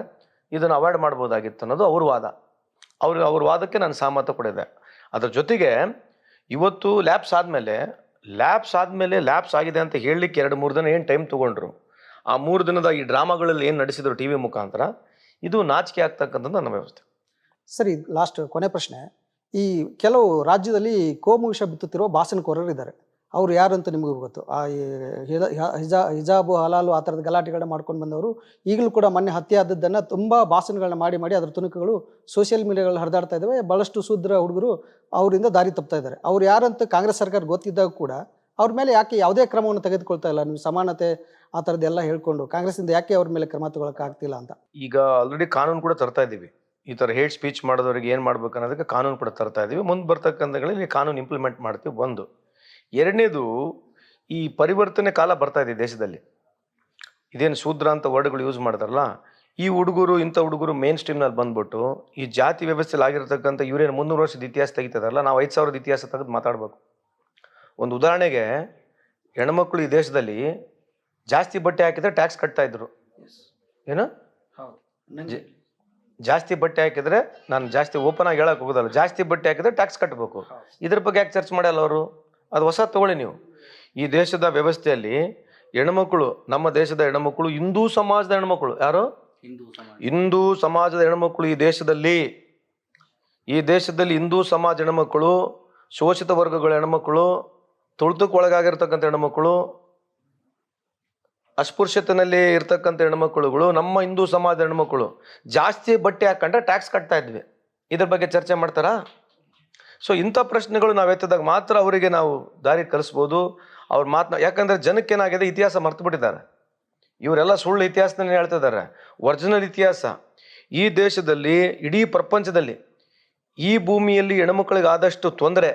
ಇದನ್ನು ಅವಾಯ್ಡ್ ಮಾಡ್ಬೋದಾಗಿತ್ತು ಅನ್ನೋದು ಅವ್ರ ವಾದ. ಅವ್ರ ಅವ್ರ ವಾದಕ್ಕೆ ನಾನು ಸಹಮತ ಕೊಡಿದೆ ಅದ್ರ ಜೊತೆಗೆ ಇವತ್ತು ಲ್ಯಾಬ್ಸ್ ಆದಮೇಲೆ ಲ್ಯಾಬ್ಸ್ ಆದಮೇಲೆ ಲ್ಯಾಬ್ಸ್ ಆಗಿದೆ ಅಂತ ಹೇಳಲಿಕ್ಕೆ ಎರಡು ಮೂರು ದಿನ ಏನು ಟೈಮ್ ತೊಗೊಂಡ್ರು? ಆ ಮೂರು ದಿನದ ಈ ಡ್ರಾಮಾಗಳಲ್ಲಿ ಏನು ನಡೆಸಿದ್ರು ಟಿ ವಿ ಮುಖಾಂತರ? ಇದು ನಾಚಿಕೆ ಆಗ್ತಕ್ಕಂಥದ್ದು ನಮ್ಮ ವ್ಯವಸ್ಥೆ. ಸರಿ, ಲಾಸ್ಟ್ ಕೊನೆ ಪ್ರಶ್ನೆ. ಈ ಕೆಲವು ರಾಜ್ಯದಲ್ಲಿ ಕೋಮು ವಿಷ ಬಿತ್ತುತ್ತಿರುವ ಬಾಸನಕೋರರು ಇದ್ದಾರೆ ಅವ್ರು ಯಾರು ಅಂತ ನಿಮಗೂ ಗೊತ್ತು. ಆ ಹಿಜಾ- ಹಿಜಾ, ಹಿಜಾಬು, ಹಲಾಲು ಆ ಥರದ ಗಲಾಟೆಗಳನ್ನ ಮಾಡ್ಕೊಂಡು ಬಂದವರು. ಈಗಲೂ ಕೂಡ ಮೊನ್ನೆ ಹತ್ಯೆ ಆದದ್ದನ್ನು ತುಂಬ ಭಾಷಣಗಳನ್ನ ಮಾಡಿ ಮಾಡಿ ಅದರ ತುಣುಕುಗಳು ಸೋಷಿಯಲ್ ಮೀಡಿಯಾಗಳಲ್ಲಿ ಹರಿದಾಡ್ತಾ ಇದ್ದಾವೆ ಭಾಳಷ್ಟು ಶೂದ್ರ ಹುಡುಗರು ಅವರಿಂದ ದಾರಿ ತಪ್ತಾ ಇದ್ದಾರೆ ಅವ್ರು ಯಾರಂತ ಕಾಂಗ್ರೆಸ್ ಸರ್ಕಾರ ಗೊತ್ತಿದ್ದಾಗ ಕೂಡ ಅವ್ರ ಮೇಲೆ ಯಾಕೆ ಯಾವುದೇ ಕ್ರಮವನ್ನು ತೆಗೆದುಕೊಳ್ತಾ ಇಲ್ಲ? ನೀವು ಸಮಾನತೆ ಆ ಥರದ್ದೆಲ್ಲ ಹೇಳ್ಕೊಂಡು ಕಾಂಗ್ರೆಸ್ಸಿಂದ ಯಾಕೆ ಅವ್ರ ಮೇಲೆ ಕ್ರಮ ತಗೊಳಕ್ಕಾಗ್ತಿಲ್ಲ ಅಂತ? ಈಗ ಆಲ್ರೆಡಿ ಕಾನೂನು ಕೂಡ ತರ್ತಾ ಇದ್ದೀವಿ. ಈ ಥರ ಹೇಟ್ ಸ್ಪೀಚ್ ಮಾಡೋದವ್ರಿಗೆ ಏನು ಮಾಡ್ಬೇಕು ಅನ್ನೋದಕ್ಕೆ ಕಾನೂನು ಕೂಡ ತರ್ತಾ ಇದ್ದೀವಿ. ಮುಂದೆ ಬರ್ತಕ್ಕಂಥಗಳಲ್ಲಿ ಕಾನೂನು ಇಂಪ್ಲಿಮೆಂಟ್ ಮಾಡ್ತೀವಿ. ಒಂದು ಎರಡನೇದು ಈ ಪರಿವರ್ತನೆ ಕಾಲ ಬರ್ತಾ ಇದೆ ದೇಶದಲ್ಲಿ. ಇದೇನು ಶೂದ್ರ ಅಂತ ವರ್ಡ್ಗಳು ಯೂಸ್ ಮಾಡ್ತಾರಲ್ಲ ಈ ಹುಡುಗರು ಇಂಥ ಹುಡುಗರು ಮೇನ್ ಸ್ಟ್ರೀಮ್ನಲ್ಲಿ ಬಂದ್ಬಿಟ್ಟು ಈ ಜಾತಿ ವ್ಯವಸ್ಥೆಯಲ್ಲಿ ಆಗಿರತಕ್ಕಂಥ ಇವರೇನು ಮುನ್ನೂರು ವರ್ಷದ ಇತಿಹಾಸ ತೆಗಿತದಲ್ಲ ನಾವು ಐದು ಸಾವಿರದ ಇತಿಹಾಸ ತೆಗೆದು ಮಾತಾಡಬೇಕು. ಒಂದು ಉದಾಹರಣೆಗೆ ಹೆಣ್ಮಕ್ಳು ಈ ದೇಶದಲ್ಲಿ ಜಾಸ್ತಿ ಬಟ್ಟೆ ಹಾಕಿದ್ರೆ ಟ್ಯಾಕ್ಸ್ ಕಟ್ತಾ ಇದ್ರು. ಏನು? ಜಾಸ್ತಿ ಬಟ್ಟೆ ಹಾಕಿದ್ರೆ ನಾನು ಜಾಸ್ತಿ ಓಪನ್ ಆಗಿ ಹೇಳಕ್ ಹೋಗೋದಲ್ಲ ಜಾಸ್ತಿ ಬಟ್ಟೆ ಹಾಕಿದ್ರೆ ಟ್ಯಾಕ್ಸ್ ಕಟ್ಟಬೇಕು ಇದ್ರ ಬಗ್ಗೆ ಯಾಕೆ ಚರ್ಚೆ ಮಾಡಲ್ಲ ಅವರು? ಅದು ಹೊಸ ತಗೊಳ್ಳಿ ನೀವು. ಈ ದೇಶದ ವ್ಯವಸ್ಥೆಯಲ್ಲಿ ಹೆಣ್ಮಕ್ಳು ನಮ್ಮ ದೇಶದ ಹೆಣ್ಮಕ್ಳು ಹಿಂದೂ ಸಮಾಜದ ಹೆಣ್ಮಕ್ಳು. ಯಾರು? ಹಿಂದೂ ಸಮಾಜ. ಹಿಂದೂ ಸಮಾಜದ ಹೆಣ್ಮಕ್ಳು ಈ ದೇಶದಲ್ಲಿ. ಈ ದೇಶದಲ್ಲಿ ಹಿಂದೂ ಸಮಾಜ ಹೆಣ್ಮಕ್ಳು ಶೋಷಿತ ವರ್ಗಗಳ ಹೆಣ್ಮಕ್ಳು ತುಳಿತಕ್ಕೆ ಒಳಗಾಗಿರ್ತಕ್ಕಂಥ ಹೆಣ್ಮಕ್ಳು ಅಸ್ಪೃಶ್ಯತನಲ್ಲಿ ಇರ್ತಕ್ಕಂಥ ಹೆಣ್ಮಕ್ಳುಗಳು ನಮ್ಮ ಹಿಂದೂ ಸಮಾಜದ ಹೆಣ್ಮಕ್ಳು. ಜಾಸ್ತಿ ಬಟ್ಟೆ ಹಾಕೊಂಡ್ರೆ ಟ್ಯಾಕ್ಸ್ ಕಟ್ತಾ ಇದ್ವಿ. ಇದ್ರ ಬಗ್ಗೆ ಚರ್ಚೆ ಮಾಡ್ತಾರಾ? ಸೊ ಇಂಥ ಪ್ರಶ್ನೆಗಳು ನಾವು ಎತ್ತಿದಾಗ ಮಾತ್ರ ಅವರಿಗೆ ನಾವು ದಾರಿ ಕಲಿಸ್ಬೋದು. ಅವ್ರ ಮಾತನ್ನ ಯಾಕಂದ್ರೆ ಜನಕ್ಕೆ ಏನಾಗಿದೆ, ಇತಿಹಾಸ ಮರ್ತು ಬಿಟ್ಟಿದ್ದಾರೆ. ಇವರೆಲ್ಲ ಸುಳ್ಳು ಇತಿಹಾಸದಲ್ಲಿ ಹೇಳ್ತಿದ್ದಾರೆ ಒರಿಜಿನಲ್ ಇತಿಹಾಸ. ಈ ದೇಶದಲ್ಲಿ, ಇಡೀ ಪ್ರಪಂಚದಲ್ಲಿ, ಈ ಭೂಮಿಯಲ್ಲಿ ಹೆಣ್ಮಕ್ಳಿಗೆ ಆದಷ್ಟು ತೊಂದರೆ,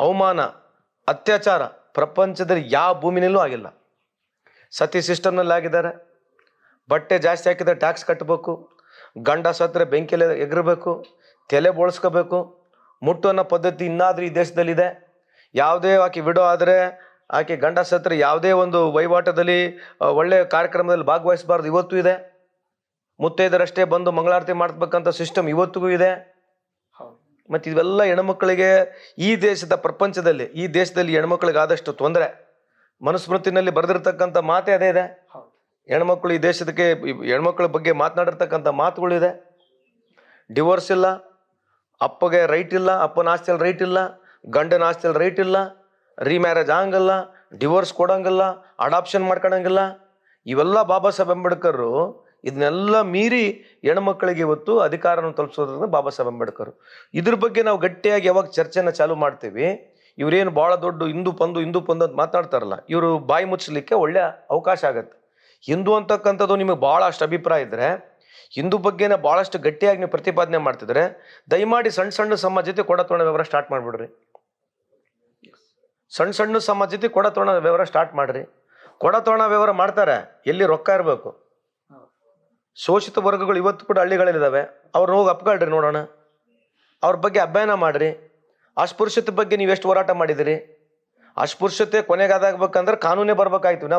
ಅವಮಾನ, ಅತ್ಯಾಚಾರ ಪ್ರಪಂಚದಲ್ಲಿ ಯಾವ ಭೂಮಿನಲ್ಲೂ ಆಗಿಲ್ಲ. ಸತಿ ಸಿಸ್ಟಮ್ನಲ್ಲಿ ಆಗಿದ್ದಾರೆ. ಬಟ್ಟೆ ಜಾಸ್ತಿ ಹಾಕಿದ್ರೆ ಟ್ಯಾಕ್ಸ್ ಕಟ್ಟಬೇಕು ಗಂಡ ಸತ್ತರೆ ಬೆಂಕಿಯಲ್ಲಿ ಎಗರಬೇಕು. ತಲೆ ಬೋಳ್ಸ್ಕೋಬೇಕು. ಮುಟ್ಟು ಅನ್ನೋ ಪದ್ಧತಿ ಇನ್ನಾದ್ರೂ ಈ ದೇಶದಲ್ಲಿದೆ. ಯಾವುದೇ ಆಕೆ ವಿಡೋ ಆದರೆ ಆಕೆ ಗಂಡ ಸತ್ರ ಯಾವುದೇ ಒಂದು ವಹಿವಾಟದಲ್ಲಿ ಒಳ್ಳೆಯ ಒಳ್ಳೆ ಕಾರ್ಯಕ್ರಮದಲ್ಲಿ ಭಾಗವಹಿಸಬಾರ್ದು ಇವತ್ತು ಇದೆ. ಮುತ್ತೈದರಷ್ಟೇ ಬಂದು ಮಂಗಳಾರತಿ ಮಾಡ್ಬೇಕಂತ ಸಿಸ್ಟಮ್ ಇವತ್ತಿಗೂ ಇದೆ. ಮತ್ತು ಇವೆಲ್ಲ ಹೆಣ್ಮಕ್ಳಿಗೆ ಈ ದೇಶದ ಪ್ರಪಂಚದಲ್ಲಿ, ಈ ದೇಶದಲ್ಲಿ ಹೆಣ್ಮಕ್ಳಿಗೆ ಆದಷ್ಟು ತೊಂದರೆ. ಮನುಸ್ಮೃತಿನಲ್ಲಿ ಬರೆದಿರ್ತಕ್ಕಂಥ ಮಾತೇ ಅದೇ ಇದೆ. ಹೆಣ್ಮಕ್ಳು ಈ ದೇಶದಕ್ಕೆ ಹೆಣ್ಮಕ್ಳ ಬಗ್ಗೆ ಮಾತನಾಡಿರ್ತಕ್ಕಂಥ ಮಾತುಗಳಿದೆ ಡಿವೋರ್ಸ್ ಇಲ್ಲ. ಅಪ್ಪಗೆ ರೈಟ್ ಇಲ್ಲ, ಅಪ್ಪನ ಆಸ್ತಿಯಲ್ಲಿ ರೈಟ್ ಇಲ್ಲ, ಗಂಡನ ಆಸ್ತಿಯಲ್ಲಿ ರೈಟ್ ಇಲ್ಲ ರೀಮ್ಯಾರೇಜ್ ಆಗಂಗಿಲ್ಲ ಡಿವೋರ್ಸ್ ಕೊಡೋಂಗಿಲ್ಲ ಅಡಾಪ್ಷನ್ ಮಾಡ್ಕೊಳಂಗಿಲ್ಲ ಇವೆಲ್ಲ ಬಾಬಾ ಸಾಹೇಬ್ ಅಂಬೇಡ್ಕರ್ ಇದನ್ನೆಲ್ಲ ಮೀರಿ ಹೆಣ್ಮಕ್ಳಿಗೆ ಇವತ್ತು ಅಧಿಕಾರವನ್ನು ತಲುಪಿಸೋದ್ರಿಂದ ಬಾಬಾ ಸಾಹೇಬ್ ಅಂಬೇಡ್ಕರ್. ಇದ್ರ ಬಗ್ಗೆ ನಾವು ಗಟ್ಟಿಯಾಗಿ ಯಾವಾಗ ಚರ್ಚೆನ ಚಾಲು ಮಾಡ್ತೀವಿ, ಇವರೇನು ಭಾಳ ದೊಡ್ಡ ಹಿಂದೂ ಪಂದು ಹಿಂದೂ ಪಂದು ಅಂತ ಮಾತಾಡ್ತಾರಲ್ಲ, ಇವರು ಬಾಯಿ ಮುಚ್ಚಲಿಕ್ಕೆ ಒಳ್ಳೆಯ ಅವಕಾಶ ಆಗತ್ತೆ. ಹಿಂದೂ ಅಂತಕ್ಕಂಥದ್ದು ನಿಮಗೆ ಭಾಳ ಅಷ್ಟು ಅಭಿಪ್ರಾಯ ಇದ್ದರೆ ಹಿಂದೂ ಬಗ್ಗೆನೇ ಭಾಳಷ್ಟು ಗಟ್ಟಿಯಾಗಿ ನೀವು ಪ್ರತಿಪಾದನೆ ಮಾಡ್ತಿದ್ರೆ, ದಯಮಾಡಿ ಸಣ್ಣ ಸಣ್ಣ ಸಮಾಜ ಜೊತೆ ಕೊಡ ತೋಣ ವ್ಯವಹಾರ ಸ್ಟಾರ್ಟ್ ಮಾಡಿಬಿಡ್ರಿ. ಸಣ್ಣ ಸಣ್ಣ ಸಮಾಜ ಜೊತೆ ಕೊಡ ತೋಣ ವ್ಯವಹಾರ ಸ್ಟಾರ್ಟ್ ಮಾಡ್ರಿ. ಕೊಡ ತೋಣ ವ್ಯವಹಾರ ಮಾಡ್ತಾರೆ, ಎಲ್ಲಿ ರೊಕ್ಕ ಇರಬೇಕು? ಶೋಷಿತ ವರ್ಗಗಳು ಇವತ್ತು ಕೂಡ ಹಳ್ಳಿಗಳಲ್ಲಿದ್ದಾವೆ ಅವ್ರನ್ನ ಹೋಗಿ ಅಪ್ಕೊಳ್ರಿ ನೋಡೋಣ. ಅವ್ರ ಬಗ್ಗೆ ಅಭ್ಯಾನ ಮಾಡ್ರಿ. ಅಸ್ಪೃಶ್ಯತೆ ಬಗ್ಗೆ ನೀವು ಎಷ್ಟು ಹೋರಾಟ ಮಾಡಿದಿರಿ? ಅಸ್ಪೃಶ್ಯತೆ ಕೊನೆಗಾದಾಗಬೇಕಂದ್ರೆ ಕಾನೂನೇ ಬರ್ಬೇಕಾಯ್ತು ನಾ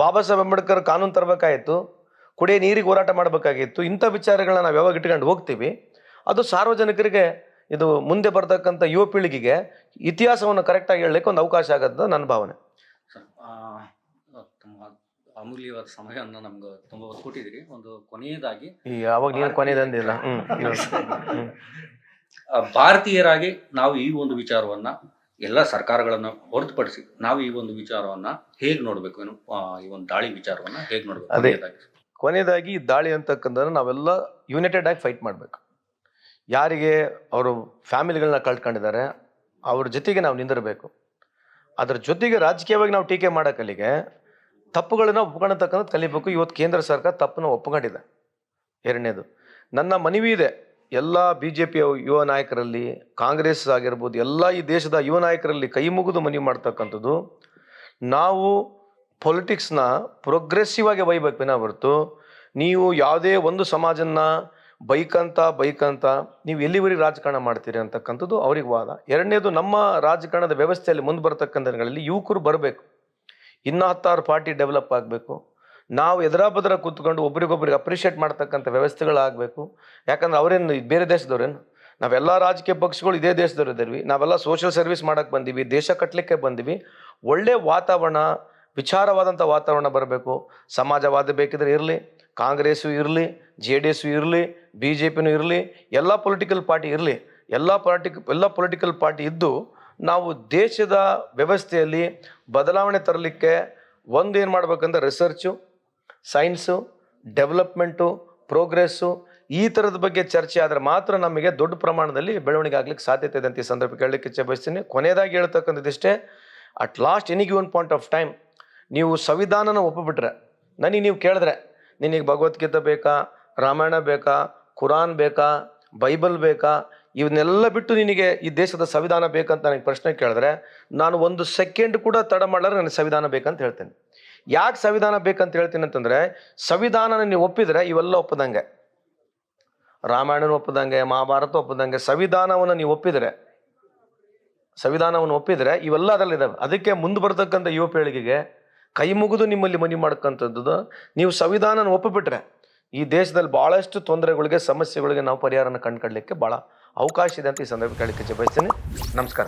ಬಾಬಾ ಸಾಹೇಬ್ ಅಂಬೇಡ್ಕರ್ ಕಾನೂನು ತರಬೇಕಾಯ್ತು. ಕುಡಿಯ ನೀರಿಗೆ ಹೋರಾಟ ಮಾಡಬೇಕಾಗಿತ್ತು. ಇಂಥ ವಿಚಾರಗಳನ್ನ ನಾವು ಯಾವಾಗ ಇಟ್ಕೊಂಡು ಹೋಗ್ತೀವಿ ಅದು ಸಾರ್ವಜನಿಕರಿಗೆ ಇದು ಮುಂದೆ ಬರ್ತಕ್ಕಂಥ ಯುವ ಪೀಳಿಗೆಗೆ ಇತಿಹಾಸವನ್ನು ಕರೆಕ್ಟಾಗಿ ಹೇಳಲಿಕ್ಕೆ ಒಂದು ಅವಕಾಶ ಆಗತ್ತೆ ನನ್ನ ಭಾವನೆ. ಅಮೂಲ್ಯವಾದ ಸಮಯವನ್ನು ನಮ್ಗೆ ತುಂಬ ಕೊಟ್ಟಿದ್ದೀರಿ ಒಂದು ಕೊನೆಯದಾಗಿ ಯಾವಾಗ ನೀನು ಆ, ಭಾರತೀಯರಾಗಿ ನಾವು ಈ ಒಂದು ವಿಚಾರವನ್ನ ಎಲ್ಲ ಸರ್ಕಾರಗಳನ್ನ ಹೊರತುಪಡಿಸಿ ನಾವು ಈ ಒಂದು ವಿಚಾರವನ್ನ ಹೇಗೆ ನೋಡ್ಬೇಕು ಏನು ಈ ಒಂದು ದಾಳಿ ವಿಚಾರವನ್ನ ಹೇಗೆ ನೋಡ್ಬೇಕು ಅದೇ. ಕೊನೆಯದಾಗಿ? ಈ ದಾಳಿ ಅಂತಕ್ಕಂಥದ್ದು ನಾವೆಲ್ಲ ಯುನೈಟೆಡ್ ಆಗಿ ಫೈಟ್ ಮಾಡಬೇಕು. ಯಾರಿಗೆ ಅವರು ಫ್ಯಾಮಿಲಿಗಳನ್ನ ಕಳ್ಕೊಂಡಿದ್ದಾರೆ, ಅವ್ರ ಜೊತೆಗೆ ನಾವು ನಿಂದಿರಬೇಕು. ಅದ್ರ ಜೊತೆಗೆ ರಾಜಕೀಯವಾಗಿ ನಾವು ಟೀಕೆ ಮಾಡೋಕ್ಕಲ್ಲಿಗೆ ತಪ್ಪುಗಳನ್ನ ಒಪ್ಕೊಳತಕ್ಕಂಥ ಕಲಿಬೇಕು. ಇವತ್ತು ಕೇಂದ್ರ ಸರ್ಕಾರ ತಪ್ಪನ್ನು ಒಪ್ಕೊಂಡಿದೆ. ಎರಡನೇದು, ನನ್ನ ಮನವಿ ಇದೆ. ಎಲ್ಲ ಬಿ ಜೆ ಪಿಯ ಯುವ ನಾಯಕರಲ್ಲಿ, ಕಾಂಗ್ರೆಸ್ ಆಗಿರ್ಬೋದು, ಎಲ್ಲ ಈ ದೇಶದ ಯುವ ನಾಯಕರಲ್ಲಿ ಕೈ ಮುಗಿದು ಮನವಿ ಮಾಡ್ತಕ್ಕಂಥದ್ದು, ನಾವು ಪೊಲಿಟಿಕ್ಸ್ನ ಪ್ರೋಗ್ರೆಸಿವ್ ಆಗಿ ಒಯ್ಬೇಕು ವಿನ ಹೊರತು. ನೀವು ಯಾವುದೇ ಒಂದು ಸಮಾಜನ್ನ ಬೈಕಂತ ಬೈಕಂತ ನೀವು ಎಲ್ಲಿವರೆಗೆ ರಾಜಕಾರಣ ಮಾಡ್ತೀರಿ ಅಂತಕ್ಕಂಥದ್ದು ಅವ್ರಿಗೆ ವಾದ. ಎರಡನೇದು ನಮ್ಮ ರಾಜಕಾರಣದ ವ್ಯವಸ್ಥೆಯಲ್ಲಿ ಮುಂದೆ ಬರ್ತಕ್ಕಂಥಗಳಲ್ಲಿ ಯುವಕರು ಬರಬೇಕು. ಇನ್ನೂ ಹತ್ತಾರು ಪಾರ್ಟಿ ಡೆವಲಪ್ ಆಗಬೇಕು. ನಾವು ಎದುರಾಬದ್ರ ಬದರ ಕೂತ್ಕೊಂಡು ಒಬ್ರಿಗೊಬ್ರಿಗೆ ಅಪ್ರಿಷಿಯೇಟ್ ಮಾಡ್ತಕ್ಕಂಥ ವ್ಯವಸ್ಥೆಗಳಾಗಬೇಕು. ಯಾಕಂದ್ರೆ ಅವರೇನು ಬೇರೆ ದೇಶದವ್ರೇನು? ನಾವೆಲ್ಲ ರಾಜಕೀಯ ಪಕ್ಷಗಳು ಇದೇ ದೇಶದವ್ರು ಇದ್ದೀವಿ ನಾವೆಲ್ಲ ಸೋಷಿಯಲ್ ಸರ್ವಿಸ್ ಮಾಡೋಕ್ಕೆ ಬಂದೀವಿ. ದೇಶ ಕಟ್ಟಲಿಕ್ಕೆ ಬಂದೀವಿ. ಒಳ್ಳೆ ವಾತಾವರಣ ವಿಚಾರವಾದಂಥ ವಾತಾವರಣ ಬರಬೇಕು. ಸಮಾಜವಾದ ಬೇಕಿದ್ರೆ ಇರಲಿ, ಕಾಂಗ್ರೆಸ್ಸು ಇರಲಿ, ಜೆ ಡಿ ಎಸ್ಸು ಇರಲಿ, ಬಿ ಜೆ ಪಿನೂ ಇರಲಿ, ಎಲ್ಲ ಪೊಲಿಟಿಕಲ್ ಪಾರ್ಟಿ ಇರಲಿ, ಎಲ್ಲ ಪಾರ್ಟಿ ಎಲ್ಲ ಪೊಲಿಟಿಕಲ್ ಪಾರ್ಟಿ ಇದ್ದು ನಾವು ದೇಶದ ವ್ಯವಸ್ಥೆಯಲ್ಲಿ ಬದಲಾವಣೆ ತರಲಿಕ್ಕೆ ಒಂದು ಏನು ಮಾಡ್ಬೇಕಂದ್ರೆ ರಿಸರ್ಚು, ಸೈನ್ಸು, ಡೆವಲಪ್ಮೆಂಟು, ಪ್ರೋಗ್ರೆಸ್ಸು ಈ ಥರದ ಬಗ್ಗೆ ಚರ್ಚೆ ಆದರೆ ಮಾತ್ರ ನಮಗೆ ದೊಡ್ಡ ಪ್ರಮಾಣದಲ್ಲಿ ಬೆಳವಣಿಗೆ ಆಗ್ಲಿಕ್ಕೆ ಸಾಧ್ಯತೆ ಇದೆ ಅಂತ ಈ ಸಂದರ್ಭಕ್ಕೆ ಕೇಳಲಿಕ್ಕೆ ಇಚ್ಛೆ ಬಯಸ್ತೀನಿ. ಕೊನೆಯದಾಗಿ ಹೇಳ್ತಕ್ಕಂಥದ್ದಿಷ್ಟೇ at last any given point of time ನೀವು ಸಂವಿಧಾನನ ಒಪ್ಪಿಬಿಟ್ರೆ, ನನಗೆ ನೀವು ಕೇಳಿದ್ರೆ, ನಿನಗೆ ಭಗವದ್ಗೀತೆ ಬೇಕಾ, ರಾಮಾಯಣ ಬೇಕಾ, ಕುರಾನ್ ಬೇಕಾ, ಬೈಬಲ್ ಬೇಕಾ, ಇವನ್ನೆಲ್ಲ ಬಿಟ್ಟು ನಿನಗೆ ಈ ದೇಶದ ಸಂವಿಧಾನ ಬೇಕಂತ ನನಗೆ ಪ್ರಶ್ನೆ ಕೇಳಿದ್ರೆ, ನಾನು ಒಂದು ಸೆಕೆಂಡ್ ಕೂಡ ತಡ ಮಾಡಿದ್ರೆ ನನಗೆ ಸಂವಿಧಾನ ಬೇಕಂತ ಹೇಳ್ತೇನೆ. ಯಾಕೆ ಸಂವಿಧಾನ ಬೇಕಂತ ಹೇಳ್ತೀನಿ ಅಂತಂದರೆ, ಸಂವಿಧಾನನ ನೀವು ಒಪ್ಪಿದರೆ ಇವೆಲ್ಲ ಒಪ್ಪದಂಗೆ. ರಾಮಾಯಣನ ಒಪ್ಪದಂಗೆ, ಮಹಾಭಾರತ ಒಪ್ಪದಂಗೆ, ಸಂವಿಧಾನವನ್ನು ನೀವು ಒಪ್ಪಿದರೆ, ಸಂವಿಧಾನವನ್ನು ಒಪ್ಪಿದರೆ ಇವೆಲ್ಲ ಅದರಲ್ಲಿದ್ದಾವೆ ಅದಕ್ಕೆ ಮುಂದೆ ಬರ್ತಕ್ಕಂಥ ಯುವ ಪೀಳಿಗೆಗೆ ಕೈ ಮುಗಿದು ನಿಮ್ಮಲ್ಲಿ ಮನಿ ಮಾಡ್ಕಂಥದ್ದು ನೀವು ಸಂವಿಧಾನನ ಒಪ್ಪಿಬಿಟ್ರೆ ಈ ದೇಶದಲ್ಲಿ ಭಾಳಷ್ಟು ತೊಂದರೆಗಳಿಗೆ, ಸಮಸ್ಯೆಗಳಿಗೆ ನಾವು ಪರಿಹಾರನ ಕಂಡುಕೊಳ್ಳಲಿಕ್ಕೆ ಭಾಳ ಅವಕಾಶ ಇದೆ ಅಂತ ಈ ಸಂದರ್ಭ ಕೇಳಲಿಕ್ಕೆ ಬಯಸ್ತೀನಿ. ನಮಸ್ಕಾರ.